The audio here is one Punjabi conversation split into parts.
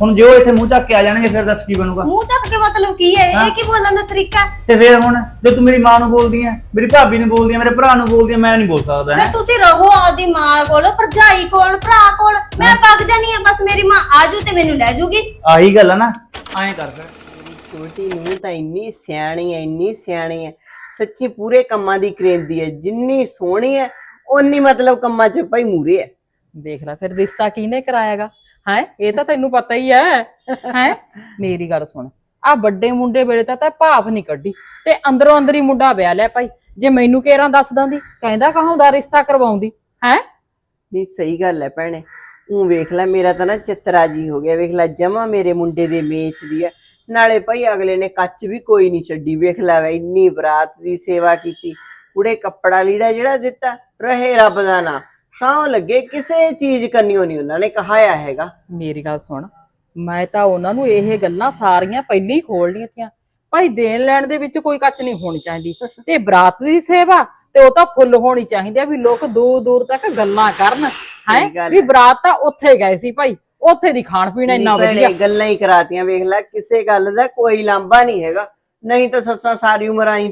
ਹੁਣ ਜੇ ਉਹ ਇੱਥੇ ਮੂੰਹ ਚੱਕ ਕੇ ਆ ਜਾਣਗੇ ਫਿਰ ਦੱਸ ਕੀ ਬਣੂਗਾ? ਮੂੰਹ ਚੱਕ ਕੇ ਮਤਲਬ ਕੀ ਹੈ। ਇਹ ਕੀ ਬੋਲਣ ਦਾ ਤਰੀਕਾ ਹੈ? ਤੇ ਫਿਰ ਹੁਣ ਜੇ ਤੂੰ ਮੇਰੀ ਮਾਂ ਨੂੰ ਬੋਲਦੀ ਐ ਮੇਰੀ ਭਾਬੀ ਨੂੰ ਬੋਲਦੀ ਐ ਮੇਰੇ ਭਰਾ ਨੂੰ ਬੋਲਦੀ ਐ ਮੈਂ ਨਹੀਂ ਬੋਲ ਸਕਦਾ ਹੈ? ਫਿਰ ਤੁਸੀਂ ਰਹੋ ਆਪਦੀ ਮਾਂ ਕੋਲ ਭਰਜਾਈ ਕੋਲ ਭਰਾ ਕੋਲ। ਮੈਂ ਪੱਕ ਜਾਨੀ ਆ ਬਸ ਮੇਰੀ ਮਾਂ ਆਜੂ ਤੇ ਮੈਨੂੰ ਲੈ ਜੂਗੀ ਆਹੀ ਗੱਲ ਆ ਨਾ। ਐਂ ਕਰ ਫਿਰ। ਛੋਟੀ ਨੂੰ ਤਾਂ ਇੰਨੀ ਸਿਆਣੀ ਹੈ ਇੰਨੀ ਸਿਆਣੀ ਹੈ। ਸੱਚੀ ਪੂਰੇ ਕੰਮਾਂ ਦੀ ਕਰੇਂਦੀ ਹੈ ਜਿੰਨੀ ਸੋਹਣੀ ਹੈ ਓਨੀ ਮਤਲਬ ਕੰਮਾਂ 'ਚ ਭਾਈ ਮੂਰੇ ਹੈ। ਦੇਖ ਲੈ ਫਿਰ ਰਿਸ਼ਤਾ ਕਿਹਨੇ ਕਰਾਇਆਗਾ? ਹੈ, ਇਹ ਤਾਂ ਤੈਨੂੰ ਪਤਾ ਹੀ ਹੈ ਹੈ। ਮੇਰੀ ਗੱਲ ਸੁਣ ਆ ਵੱਡੇ ਮੁੰਡੇ ਵੇਲੇ ਤਾਂ ਤਾਂ ਭਾਫ ਨਹੀਂ ਕੱਢੀ, ਤੇ ਅੰਦਰੋਂ ਅੰਦਰ ਹੀ ਮੁੰਡਾ ਵਿਆਹ ਲਿਆ ਭਾਈ, ਜੇ ਮੈਨੂੰ ਕੇਰਾਂ ਦੱਸ ਦਿੰਦੀ, ਕਹਿੰਦਾ ਕਹਾਉਂਦਾ ਰਿਸ਼ਤਾ ਕਰਵਾਉਂਦੀ, ਹੈ। ਨਹੀਂ ਸਹੀ ਗੱਲ ਹੈ ਭੈਣੇ ਉਹ ਵੇਖ ਲੈ, ਮੇਰਾ ਤਾਂ ਨਾ ਚਿੱਤਰਾ ਜੀ ਹੋ ਗਿਆ, ਵੇਖ ਲੈ, ਜਮਾ ਮੇਰੇ ਮੁੰਡੇ ਦੇ ਮੇਚ ਦੀ ਹੈ। ਨਾਲੇ ਭਾਈ ਅਗਲੇ ਨੇ ਕੱਚ ਵੀ ਕੋਈ ਨਹੀਂ ਛੱਡੀ, ਵੇਖ ਲੈ ਵੇ, ਇੰਨੀ ਬਰਾਤ ਦੀ ਸੇਵਾ ਕੀਤੀ, ਕੁੜੇ ਕੱਪੜਾ ਲੀੜਾ ਜਿਹੜਾ ਦਿੱਤਾ, ਰਹੇ ਰੱਬ ਦਾ ਨਾਂ। ਸਾਹ ਲੱਗੇ ਕਿਸੇ ਚੀਜ਼ ਕਰਨੀਓ ਨਹੀਂ ਉਹਨਾਂ ਨੇ ਕਹਾਇਆ ਹੈਗਾ। ਮੇਰੀ ਗੱਲ ਸੁਣ ਮੈਂ ਤਾਂ ਉਹਨਾਂ ਨੂੰ ਇਹ ਗੱਲਾਂ ਸਾਰੀਆਂ ਪਹਿਲਾਂ ਹੀ ਖੋਲਣੀਆਂ ਤੀਆਂ। ਭਾਈ ਦੇਣ ਲੈਣ ਦੇ ਵਿੱਚ ਕੋਈ ਕੱਚ ਨਹੀਂ ਹੋਣੀ ਚਾਹੀਦੀ। ਤੇ ਬਰਾਤ ਦੀ ਸੇਵਾ ਤੇ ਉਹ ਤਾਂ ਫੁੱਲ ਹੋਣੀ ਚਾਹੀਦੀ ਆ ਵੀ ਲੋਕ ਦੂਰ ਦੂਰ ਤੱਕ ਗੱਲਾਂ ਕਰਨ ਹੈ? ਵੀ ਬਰਾਤ ਤਾਂ ਉੱਥੇ ਗਏ ਸੀ ਭਾਈ ਉੱਥੇ ਦੀ ਖਾਣ ਪੀਣ ਇੰਨਾ ਵਧੀਆ। ਗੱਲਾਂ ਹੀ ਕਰਾਤੀਆਂ ਵੇਖ ਲੈ ਕਿਸੇ ਗੱਲ ਦਾ ਕੋਈ ਲਾਂਭਾ ਨਹੀਂ ਹੈਗਾ। ਨਹੀਂ ਤਾਂ ਸੱਸਾਂ ਸਾਰੀ ਉਮਰ ਆਈ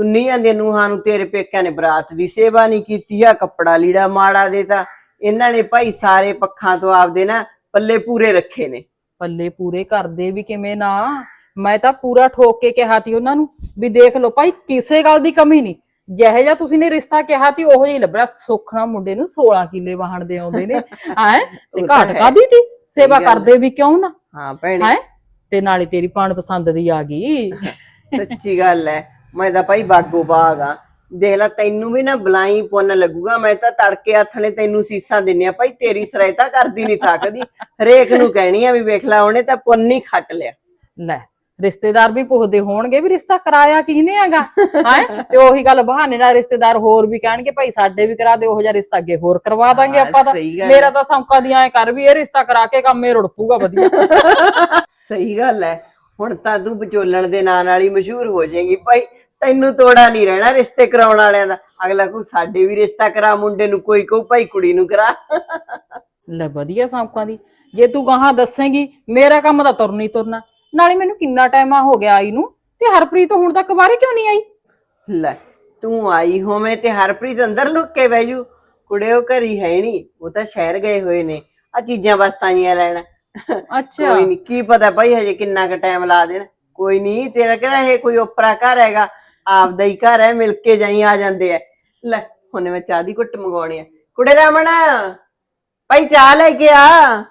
ਤੁੰਨੀ ਜਾਂਦੀਆਂ ਨੂੰਹਾਂ ਨੂੰ ਤੇਰੇ ਪੇਕਿਆਂ ਨੇ ਬਰਾਤ ਦੀ ਸੇਵਾ ਨਹੀਂ ਕੀਤੀ ਆ ਕੱਪੜਾ ਲੀੜਾ ਮਾੜਾ ਦੇ ਤਾਂ। ਇਹਨਾਂ ਨੇ ਭਾਈ ਸਾਰੇ ਪੱਖਾਂ ਤੋਂ ਆਪਦੇ ਨਾ ਪੱਲੇ ਪੂਰੇ ਰੱਖੇ ਨੇ। ਪੱਲੇ ਪੂਰੇ ਕਰਦੇ ਵੀ ਕਿਵੇਂ ਨਾ? ਮੈਂ ਤਾਂ ਪੂਰਾ ਠੋਕ ਕੇ ਕਿਹਾ ਤੀ ਉਹਨਾਂ ਨੂੰ ਵੀ ਦੇਖ ਲਓ ਭਾਈ ਕਿਸੇ ਗੱਲ ਦੀ ਕਮੀ ਨਹੀਂ। ਜਿਹੇ ਜਿਹਾ ਤੁਸੀਂ ਨੇ ਰਿਸ਼ਤਾ ਕਿਹਾ ਤੀ ਉਹੋ ਜਿਹਾ ਲੱਭਣਾ। ਸੁਖਣਾ ਮੁੰਡੇ ਨੂੰ 16 ਕਿੱਲੇ ਵਾਹਣ ਦੇ ਆਉਂਦੇ ਨੇ। ਹੈ? ਤੇ ਤਾਂ ਘਾਟ। ਕਾਦੀ ਤੀ? ਸੇਵਾ। ਕਰਦੇ ਵੀ ਕਿਉਂ ਨਾ? ਹਾਂ ਭੈਣੇ। ਹੈ? ਤੇ ਨਾਲੇ ਤੇਰੀ ਪਾਣ ਪਸੰਦ ਦੀ ਆ ਗਈ। ਸੱਚੀ ਗੱਲ ਹੈ। ਮੈਂ ਤਾਂ ਭਾਈ ਬਾਗੋ ਬਾਗ ਆ। ਦੇਖ ਲੈ ਤੈਨੂੰ ਵੀ ਨਾ ਬਲਾਈ ਪੁੰਨ ਲੱਗੂਗਾ। ਮੈਂ ਤਾਂ ਤੜਕੇ ਆਥਣੇ ਤੈਨੂੰ ਸੀਸਾਂ ਦਿੰਨੀ ਆ। ਭਾਈ ਤੇਰੀ ਸਰਾਇਤਾ ਕਰਦੀ ਨਹੀਂ ਥੱਕਦੀ। ਹਰੇਕ ਨੂੰ ਕਹਿਣੀ ਆ ਵੀ ਵੇਖ ਲੈ ਉਹਨੇ ਤਾਂ ਪੁੰਨ ਹੀ ਖੱਟ ਲਿਆ। ਲੈ ਰਿਸ਼ਤੇਦਾਰ ਵੀ ਪੁੱਛਦੇ ਹੋਣਗੇ ਵੀ ਰਿਸ਼ਤਾ ਕਰਾਇਆ ਕਿਹਨੇ ਹੈਗਾ? ਹੈ? ਤੇ ਉਹੀ ਗੱਲ ਬਹਾਨੇ ਨਾਲ ਰਿਸ਼ਤੇਦਾਰ ਹੋਰ ਵੀ ਕਹਿਣਗੇ ਭਾਈ ਸਾਡੇ ਵੀ ਕਰਾ ਦੇ ਉਹੋ ਜਿਹਾ ਰਿਸ਼ਤਾ ਅੱਗੇ ਹੋਰ ਕਰਵਾ ਦਾਂਗੇ ਆਪਾਂ ਤਾਂ। ਮੇਰਾ। ਤਾਂ ਸੌਂਕਾ ਦੀ ਐ ਕਰ ਵੀ ਇਹ ਰਿਸ਼ਤਾ ਕਰਾ ਕੇ ਕੰਮ ਇਹ ਰੁੜਪੂਗਾ ਵਧੀਆ। ਸਹੀ ਗੱਲ ਹੈ ਹੁਣ ਤਾਂ ਤੂੰ ਵਿਚੋਲਣ ਦੇ ਨਾਂ ਨਾਲ ਹੀ ਮਸ਼ਹੂਰ ਹੋ ਜਾਏਗੀ। ਭਾਈ ਤੈਨੂੰ ਤੋੜਾ ਨਹੀਂ ਰਹਿਣਾ ਰਿਸ਼ਤੇ ਕਰਾਉਣ ਵਾਲਿਆਂ ਦਾ। ਅਗਲਾ ਕੋ ਸਾਡੇ ਵੀ ਰਿਸ਼ਤਾ ਕਰਾ ਮੁੰਡੇ ਨੂੰ ਕੋਈ ਕਹੂ ਭਾਈ ਕੁੜੀ ਨੂੰ ਕਰਾ। ਲੈ ਵਧੀਆ ਸੌਂਕਾਂ ਦੀ। ਜੇ ਤੂੰ ਗਾਹਾਂ ਦੱਸੇਂਗੀ ਮੇਰਾ ਕੰਮ ਤਾਂ ਤੁਰਨੀ ਤੁਰਨਾ। ਨਾਲੇ ਮੈਨੂੰ ਕਿੰਨਾ ਟਾਈਮ ਆ ਹੋ ਗਿਆ ਆਈ ਨੂੰ ਤੇ ਹਰਪ੍ਰੀਤ ਹੁਣ ਤੱਕ ਬਾਹਰੇ ਕਿਉਂ ਨਹੀਂ ਆਈ? ਲੈ ਤੂੰ ਆਈ ਹੋਵੇਂ ਤੇ ਹਰਪ੍ਰੀਤ ਅੰਦਰ ਲੁੱਕ ਕੇ ਬਹਿ ਜੂ। ਕੁੜੇ ਉਹ ਘਰੀ ਹੈ ਨਹੀਂ ਉਹ ਤਾਂ ਸ਼ਹਿਰ ਗਏ ਹੋਏ ਨੇ। ਆ ਚੀਜ਼ਾਂ ਬਸਤਾਈਆਂ ਲੈਣ। ਅੱਛਾ। ਕੋਈ ਨਹੀਂ ਕੀ ਪਤਾ ਭਾਈ ਹਜੇ ਕਿੰਨਾ ਕੁ ਟਾਈਮ ਲਾ ਦੇਣ। ਕੋਈ ਨਹੀਂ ਤੇਰਾ ਕਿਹੜਾ ਇਹ ਕੋਈ ਓਪਰਾ ਘਰ ਹੈਗਾ? ਆਪਦਾ ਹੀ ਘਰ ਹੈ ਮਿਲ ਕੇ ਜਾਈ ਆ ਜਾਂਦੇ ਐ ਲੈ ਹੁਣ ਮੈਂ ਚਾਹ ਦੀ ਘੁੱਟ ਮੰਗਾਉਣੀ ਆ। ਕੁੜੇ ਰਾਮਣ ਭਾਈ ਚਾਹ ਲੈ ਕੇ ਆ।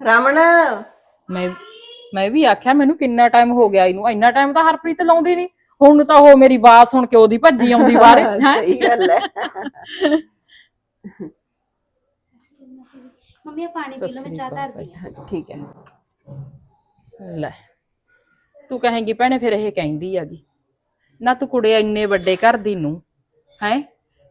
ਰਾਮਣ। ਮੈਂ ਮੈਂ ਵੀ ਆਖਿਆ ਮੈਨੂੰ ਕਿੰਨਾ ਟਾਈਮ ਹੋ ਗਿਆ ਇਹਨੂੰ। ਇੰਨਾ ਟਾਈਮ ਤਾਂ ਹਰਪ੍ਰੀਤ ਲਾਉਂਦੀ ਨਹੀਂ ਹੁਣ ਤਾਂ ਉਹ ਮੇਰੀ ਬਾਤ ਸੁਣ ਕੇ ਉਹਦੀ ਭੱਜੀ ਆਉਂਦੀ ਬਾਹਰੇ ਹੈਂ। ਸਹੀ ਗੱਲ ਹੈ। ਮੰਮੀ ਆ ਪਾਣੀ ਪੀ ਲਓ ਮੈਂ ਚਾਹ ਧਰਦੀ ਆ ਠੀਕ ਹੈ। ਲੈ ਤੂੰ ਕਹੇਂਗੀ ਭੈਣੇ ਫਿਰ ਇਹ ਕਹਿੰਦੀ ਹੈਗੀ। ਨਾ ਤੂੰ ਕੁੜੇ ਇੰਨੇ ਵੱਡੇ ਘਰ ਦੀ ਨੂੰ ਹੈ?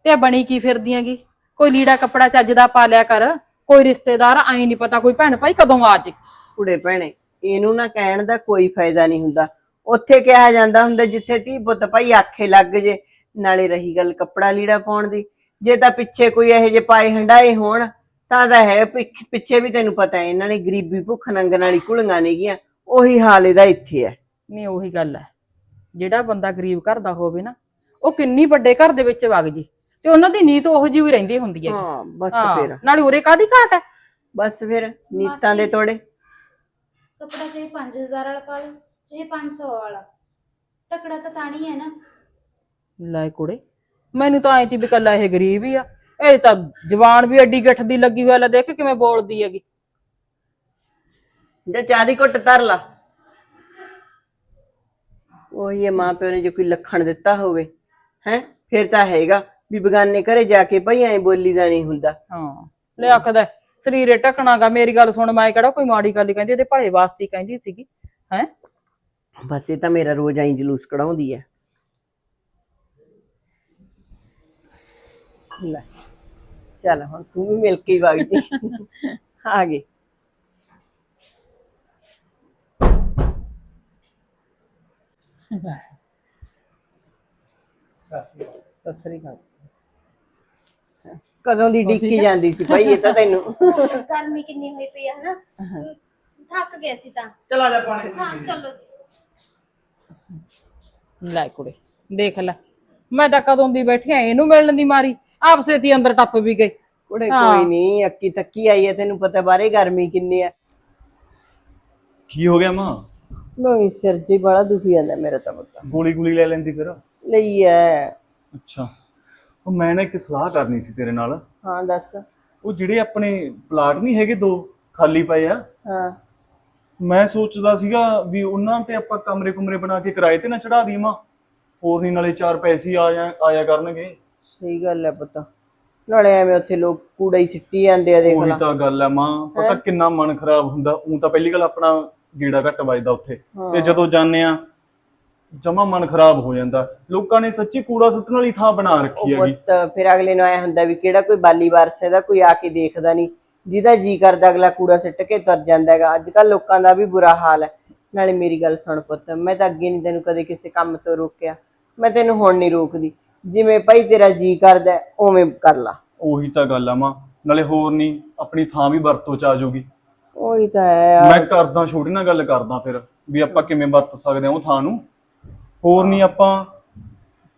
ਤੇ ਆ ਬਣੀ ਕੀ ਫਿਰਦੀ ਹੈਗੀ? ਕੋਈ ਲੀੜਾ ਕੱਪੜਾ ਚੱਜ ਦਾ ਪਾ ਲਿਆ ਕਰ ਕੋਈ ਰਿਸ਼ਤੇਦਾਰ ਆਈ ਨਹੀਂ ਪਤਾ ਕੋਈ ਭੈਣ ਭਾਈ ਕਦੋਂ ਆ ਜੇ। ਕੁੜੇ ਭੈਣੇ ਇਹਨੂੰ ਨਾ ਕਹਿਣ ਦਾ ਕੋਈ ਫਾਇਦਾ ਨਹੀਂ ਹੁੰਦਾ। ਉੱਥੇ ਕਿਹਾ ਜਾਂਦਾ ਹੁੰਦਾ ਜਿੱਥੇ ਧੀ ਪੁੱਤ ਭਾਈ ਆਖੇ ਲੱਗ ਜੇ ਨਾਲੇ ਰਹੀ ਗੱਲ ਕੱਪੜਾ ਲੀੜਾ ਪਾਉਣ ਦੀ। ਜੇ ਤਾਂ ਪਿੱਛੇ ਕੋਈ ਇਹੋ ਜਿਹੇ ਪਾਏ ਹੰਡਾਏ ਹੋਣ ਤਾਂ ਤਾਂ ਹੈ ਪਿੱਛ- ਪਿੱਛੇ ਵੀ ਤੈਨੂੰ ਪਤਾ ਹੈ ਇਹਨਾਂ ਨੇ ਗਰੀਬੀ ਭੁੱਖ ਨੰਗਣ ਵਾਲੀ ਕੁਲੀਆਂ ਨੇਗੀਆਂ ਉਹੀ ਹਾਲ ਇਹਦਾ ਇੱਥੇ ਹੈ। ਨਹੀਂ ਉਹੀ ਗੱਲ ਹੈ। ਜਿਹੜਾ ਬੰਦਾ ਗਰੀਬ ਘਰ ਦਾ ਹੋਵੇ ਨਾ ਉਹ ਕਿੰਨੀ ਵੱਡੇ ਘਰ ਦੇ ਵਿੱਚ ਵਗ ਜੇ ਤੇ ਉਹਨਾਂ ਦੀ ਨੀਤ ਉਹੋ ਜਿਹੀ ਹੀ ਰਹਿੰਦੀ ਹੁੰਦੀ ਹੈ। ਹਾਂ ਬਸ ਫਿਰ। ਨਾਲੇ ਉਰੇ ਕਾਦੀ ਘਾਟ ਹੈ? ਬਸ ਫਿਰ ਨੀਤਾਂ ਦੇ ਤੋੜੇ। ਕਪੜਾ ਚਾਹੇ 5000 ਵਾਲਾ ਪਾ ਲਓ ਚਾਹੇ 500 ਵਾਲਾ। ਟਕੜਾ ਤਾਂ ਤਾਣੀ ਹੈ ਨਾ। ਲੈ ਕੁੜੇ ਮੈਨੂੰ ਤਾਂ ਐਂ ਤੀ ਵੀ ਕੱਲਾ ਇਹ ਗਰੀਬ ਹੀ ਆ। ਇਹ ਤਾਂ ਜਵਾਨ ਵੀ ਐਡੀ ਗੱਠ ਦੀ ਲੱਗੀ ਹੋਈ ਲੈ ਦੇਖ ਕਿਵੇਂ ਬੋਲਦੀ ਹੈਗੀ। ਜਾਂ ਚਾਹ ਦੀ ਘੁੱਟ ਧਰ ਲਾ। ਉਹੀ ਹੈ ਮਾਂ ਪਿਓ ਨੇ ਜੇ ਕੋਈ ਲੱਖਣ ਦਿੱਤਾ ਹੋਵੇ ਹੈ ਫਿਰ ਤਾਂ ਹੈਗਾ ਵੀ ਬਗਾਨੇ ਘਰੇ ਜਾ ਕੇ ਭਈ ਐ ਬੋਲੀ ਦਾ ਨਹੀਂ ਹੁੰਦਾ। ਹਾਂ ਲੈ ਆਖਦਾ ਸਰੀਰੇ ਟਕਣਾਗਾ ਮੇਰੀ ਗੱਲ ਸੁਣ ਮੈਂ ਕਿਹੜਾ ਕੋਈ ਮਾੜੀ ਗੱਲ ਹੀ ਕਹਿੰਦੀ ਇਹਦੇ ਭਲੇ ਵਾਸਤੇ ਹੀ ਕਹਿੰਦੀ ਸੀਗੀ ਹੈ। ਬਸ ਇਹ ਤਾਂ ਮੇਰਾ ਰੋਜ਼ ਐਂ ਜਲੂਸ ਕਢਾਉਂਦੀ ਹੈ ਲੈ। ਚੱਲ ਹੁਣ ਤੂੰ ਵੀ ਮਿਲ ਕੇ ਹੀ ਵਗ ਜੀ ਆ ਗਈ। ਸਤਿ ਸ੍ਰੀ ਅਕਾਲ ਕਦੋਂ ਦੀ ਡਿੱਕੀ ਜਾਂਦੀ ਸੀ ਭਾਈ ਇਹ ਤਾਂ ਤੈਨੂੰ। ਗਰਮੀ ਕਿੰਨੀ ਹੋਈ ਪਈ ਆ ਹਨਾ? ਥੱਕ ਗਏ ਸੀ ਤਾਂ। ਚਲ ਆ ਜਾ ਪਾਣੀ। ਹਾਂ ਚਲੋ ਜੀ। ਲੈ ਕੁੜੇ ਦੇਖ ਲੈ। ਮੈਂ ਤਾਂ ਕਦੋਂ ਦੀ ਬੈਠੀ ਆ ਇਹਨੂੰ ਮਿਲਣ ਦੀ ਮਾਰੀ। ਆਪਸੇ ਤੀ ਅੰਦਰ ਟੱਪ ਵੀ ਗਈ ਕੁੜੇ ਕੋਈ ਨਹੀਂ ਅੱਕੀ ਤੱਕੀ ਆਈ ਹੈ ਤੈਨੂੰ ਪਤਾ ਬਾਰੇ ਗਰਮੀ ਕਿੰਨੀ ਹੈ ਕੀ ਹੋ ਗਿਆ ਮਾਂ? ਨਹੀਂ ਸਿਰ ਜੀ ਬੜਾ ਦੁਖੀ ਜਾਂਦਾ ਮੇਰਾ ਤਾਂ ਪਤਾ। ਗੋਲੀ ਗੋਲੀ ਲੈ ਲੈਂਦੀ ਫਿਰ? ਲਈ ਹੈ ਅੱਛਾ। ਉਹ ਮੈਂ ਨਾ ਇੱਕ ਸਲਾਹ ਕਰਨੀ ਸੀ ਤੇਰੇ ਨਾਲ। ਹਾਂ ਦੱਸ। ਉਹ ਜਿਹੜੇ ਆਪਣੇ ਪਲਾਟ ਨਹੀਂ ਹੈਗੇ ਦੋ ਖਾਲੀ ਪਏ ਆ। ਹਾਂ। ਮੈਂ ਸੋਚਦਾ ਸੀਗਾ ਵੀ ਉਹਨਾਂ ਤੇ ਆਪਾਂ ਕਮਰੇ ਕੁਮਰੇ ਬਣਾ ਕੇ ਕਿਰਾਏ ਤੇ ਨਾ ਚੜਾ ਦੀਵਾਂ ਹੋਰ ਨਹੀਂ ਨਾਲੇ ਚਾਰ ਪੈਸੇ ਆ ਜਾ ਆਇਆ ਕਰਨਗੇ। ਸਹੀ ਗੱਲ ਹੈ ਪਤਾ। ਨਾਲੇ ਐਵੇਂ ਉੱਥੇ ਲੋਕ ਕੂੜਾ ਹੀ ਸਿੱਟੀ ਜਾਂਦੇ ਆ ਦੇਖ ਉਹੀ ਲਾ। ਤਾਂ ਗੱਲ ਹੈ ਮਾਂ। ਪਤਾ ਕਿੰਨਾ ਮਨ ਖਰਾਬ ਹੁੰਦਾ। ਉਹ ਤਾਂ ਪਹਿਲੀ ਗੱਲ ਆਪਣਾ ਗੀੜਾ ਘੱਟ ਵੱਜਦਾ ਉੱਥੇ। ਤੇ ਜਦੋਂ ਜਾਂਦੇ ਆ ਜਮਾ ਮਨ ਖਰਾਬ ਹੋ ਜਾਂਦਾ। ਲੋਕਾਂ ਨੇ ਸੱਚੀ ਕੂੜਾ ਸੁੱਟਣ ਵਾਲੀ ਥਾਂ ਬਣਾ ਰੱਖੀ ਉਹ ਹੈਗੀ। ਪੁੱਤ ਫਿਰ ਅਗਲੇ ਨੂੰ ਆਇਆ ਹੁੰਦਾ ਵੀ ਕਿਹੜਾ ਕੋਈ ਬਾਲੀ ਵਾਰਸ ਇਹਦਾ ਕੋਈ ਆ ਕੇ ਦੇਖਦਾ ਨਹੀਂ। ਜਿਹਦਾ ਜੀ ਕਰਦਾ ਅਗਲਾ ਕੂੜਾ ਸਿੱਟ ਕੇ ਤੁਰ ਜਾਂਦਾ ਹੈਗਾ। ਅੱਜ ਕੱਲ ਲੋਕਾਂ ਦਾ ਵੀ ਬੁਰਾ ਹਾਲ ਹੈ। ਨਾਲੇ ਮੇਰੀ ਗੱਲ ਸੁਣ ਪੁੱਤ ਮੈਂ ਤਾਂ ਅੱਗੇ ਨਹੀਂ ਤੈਨੂੰ ਕਦੇ ਕਿਸੇ ਕੰਮ ਤੋਂ ਰੋਕਿਆ। ਮੈਂ ਤੈਨੂੰ ਹੁਣ ਨਹੀਂ ਰੋਕਦੀ। ਜਿਵੇਂ ਭਾਈ ਤੇਰਾ ਜੀ ਕਰਦਾ ਹੈ, ਉਵੇਂ ਕਰ ਲਾ। ਉਹੀ ਤਾਂ ਗੱਲ ਆ ਮਾਂ ਨਾਲੇ ਹੋਰ ਨਹੀਂ ਆਪਣੀ ਥਾਂ ਵੀ ਵਰਤੋਂ ਚ ਆ ਜਾਊਗੀ ਉਹੀ ਤਾਂ ਹੈ ਮੈਂ ਕਰਦਾ ਛੋਟੀ ਨਾਲ ਗੱਲ ਕਰਦਾ ਫਿਰ ਵੀ ਆਪਾਂ ਕਿਵੇਂ ਵਰਤ ਸਕਦੇ ਹਾਂ ਉਹ ਥਾਂ ਨੂੰ। ਹੋਰ ਨਹੀਂ ਆਪਾਂ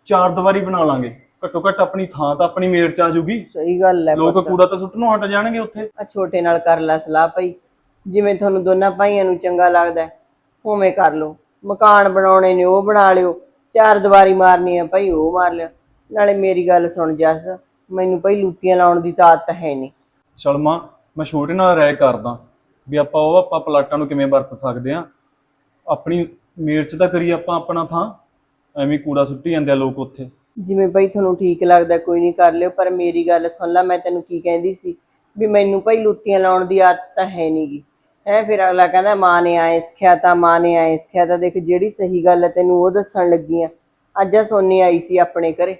ਚਾਰ ਦੀਵਾਰੀ ਬਣਾ ਲਾਂਗੇ। ਘੱਟੋ ਘੱਟ ਆਪਣੀ ਥਾਂ ਤਾਂ ਆਪਣੀ ਮੇਰ ਚ ਆ ਜਾਊਗੀ ਸਹੀ ਗੱਲ ਹੈ ਲੋਕ ਪੁੱਤ। ਕੂੜਾ ਤਾਂ ਸੁੱਟਣੋਂ ਹਟ ਜਾਣਗੇ ਉੱਥੇ। ਆ ਛੋਟੇ ਨਾਲ ਕਰ ਲੈ ਸਲਾਹ ਭਾਈ। ਜਿਵੇਂ ਤੁਹਾਨੂੰ ਦੋਨਾਂ ਭਾਈਆਂ ਨੂੰ ਚੰਗਾ ਲੱਗਦਾ ਹੈ, ਉਵੇਂ ਕਰ ਲਓ। ਮਕਾਨ ਬਣਾਉਣੇ ਨੇ ਉਹ ਬਣਾ ਲਿਓ। ਚਾਰ ਦੀਵਾਰੀ ਮਾਰਨੀ ਹੈ ਭਾਈ ਉਹ ਮਾਰ ਲਿਓ। ਨਾਲੇ ਮੇਰੀ ਗੱਲ ਸੁਣ ਜੱਸ ਮੈਨੂੰ ਭਾਈ ਲੂਤੀਆਂ ਲਾਉਣ ਦੀ ਤਾਂ ਆਦਤ ਹੈ ਨਹੀਂ। ਚਲ ਮਾਂ ਮੈਂ ਛੋਟੇ ਨਾਲ ਰਾਏ ਕਰਦਾ ਵੀ ਆਪਾਂ ਉਹ ਆਪਾਂ ਪਲਾਟਾਂ ਨੂੰ ਕਿਵੇਂ ਵਰਤ ਸਕਦੇ ਆ ਆਪਣੀ ਮੇਰ ਚ ਤਾਂ ਕਰੀ ਆਪਾਂ ਆਪਣਾ ਥਾਂ ਐਵੇਂ ਕੂੜਾ ਸੁੱਟੀ ਜਾਂਦੇ ਆ ਲੋਕ ਉੱਥੇ। ਜਿਵੇਂ ਭਾਈ ਤੁਹਾਨੂੰ ਠੀਕ ਲੱਗਦਾ ਕੋਈ ਨਹੀਂ ਕਰ ਲਿਓ ਪਰ ਮੇਰੀ ਗੱਲ ਸੁਣ ਲੈ ਮੈਂ ਤੈਨੂੰ ਕੀ ਕਹਿੰਦੀ ਸੀ ਵੀ ਮੈਨੂੰ ਭਾਈ ਲੂਤੀਆਂ ਲਾਉਣ ਦੀ ਆਦਤ ਤਾਂ ਹੈ ਨਹੀਂਗੀ। ਹੈ ਫਿਰ ਅਗਲਾ ਕਹਿੰਦਾ ਮਾਂ ਨੇ ਆਏ ਸਿੱਖਿਆ ਤਾਂ ਮਾਂ ਨੇ ਆਏ ਸਿੱਖਿਆ ਤਾਂ ਦੇਖ ਜਿਹੜੀ ਸਹੀ ਗੱਲ ਹੈ ਤੈਨੂੰ ਉਹ ਦੱਸਣ ਲੱਗੀ ਆ। ਅੱਜ ਆ ਸੋਨੀ ਆਈ ਸੀ ਆਪਣੇ ਘਰੇ।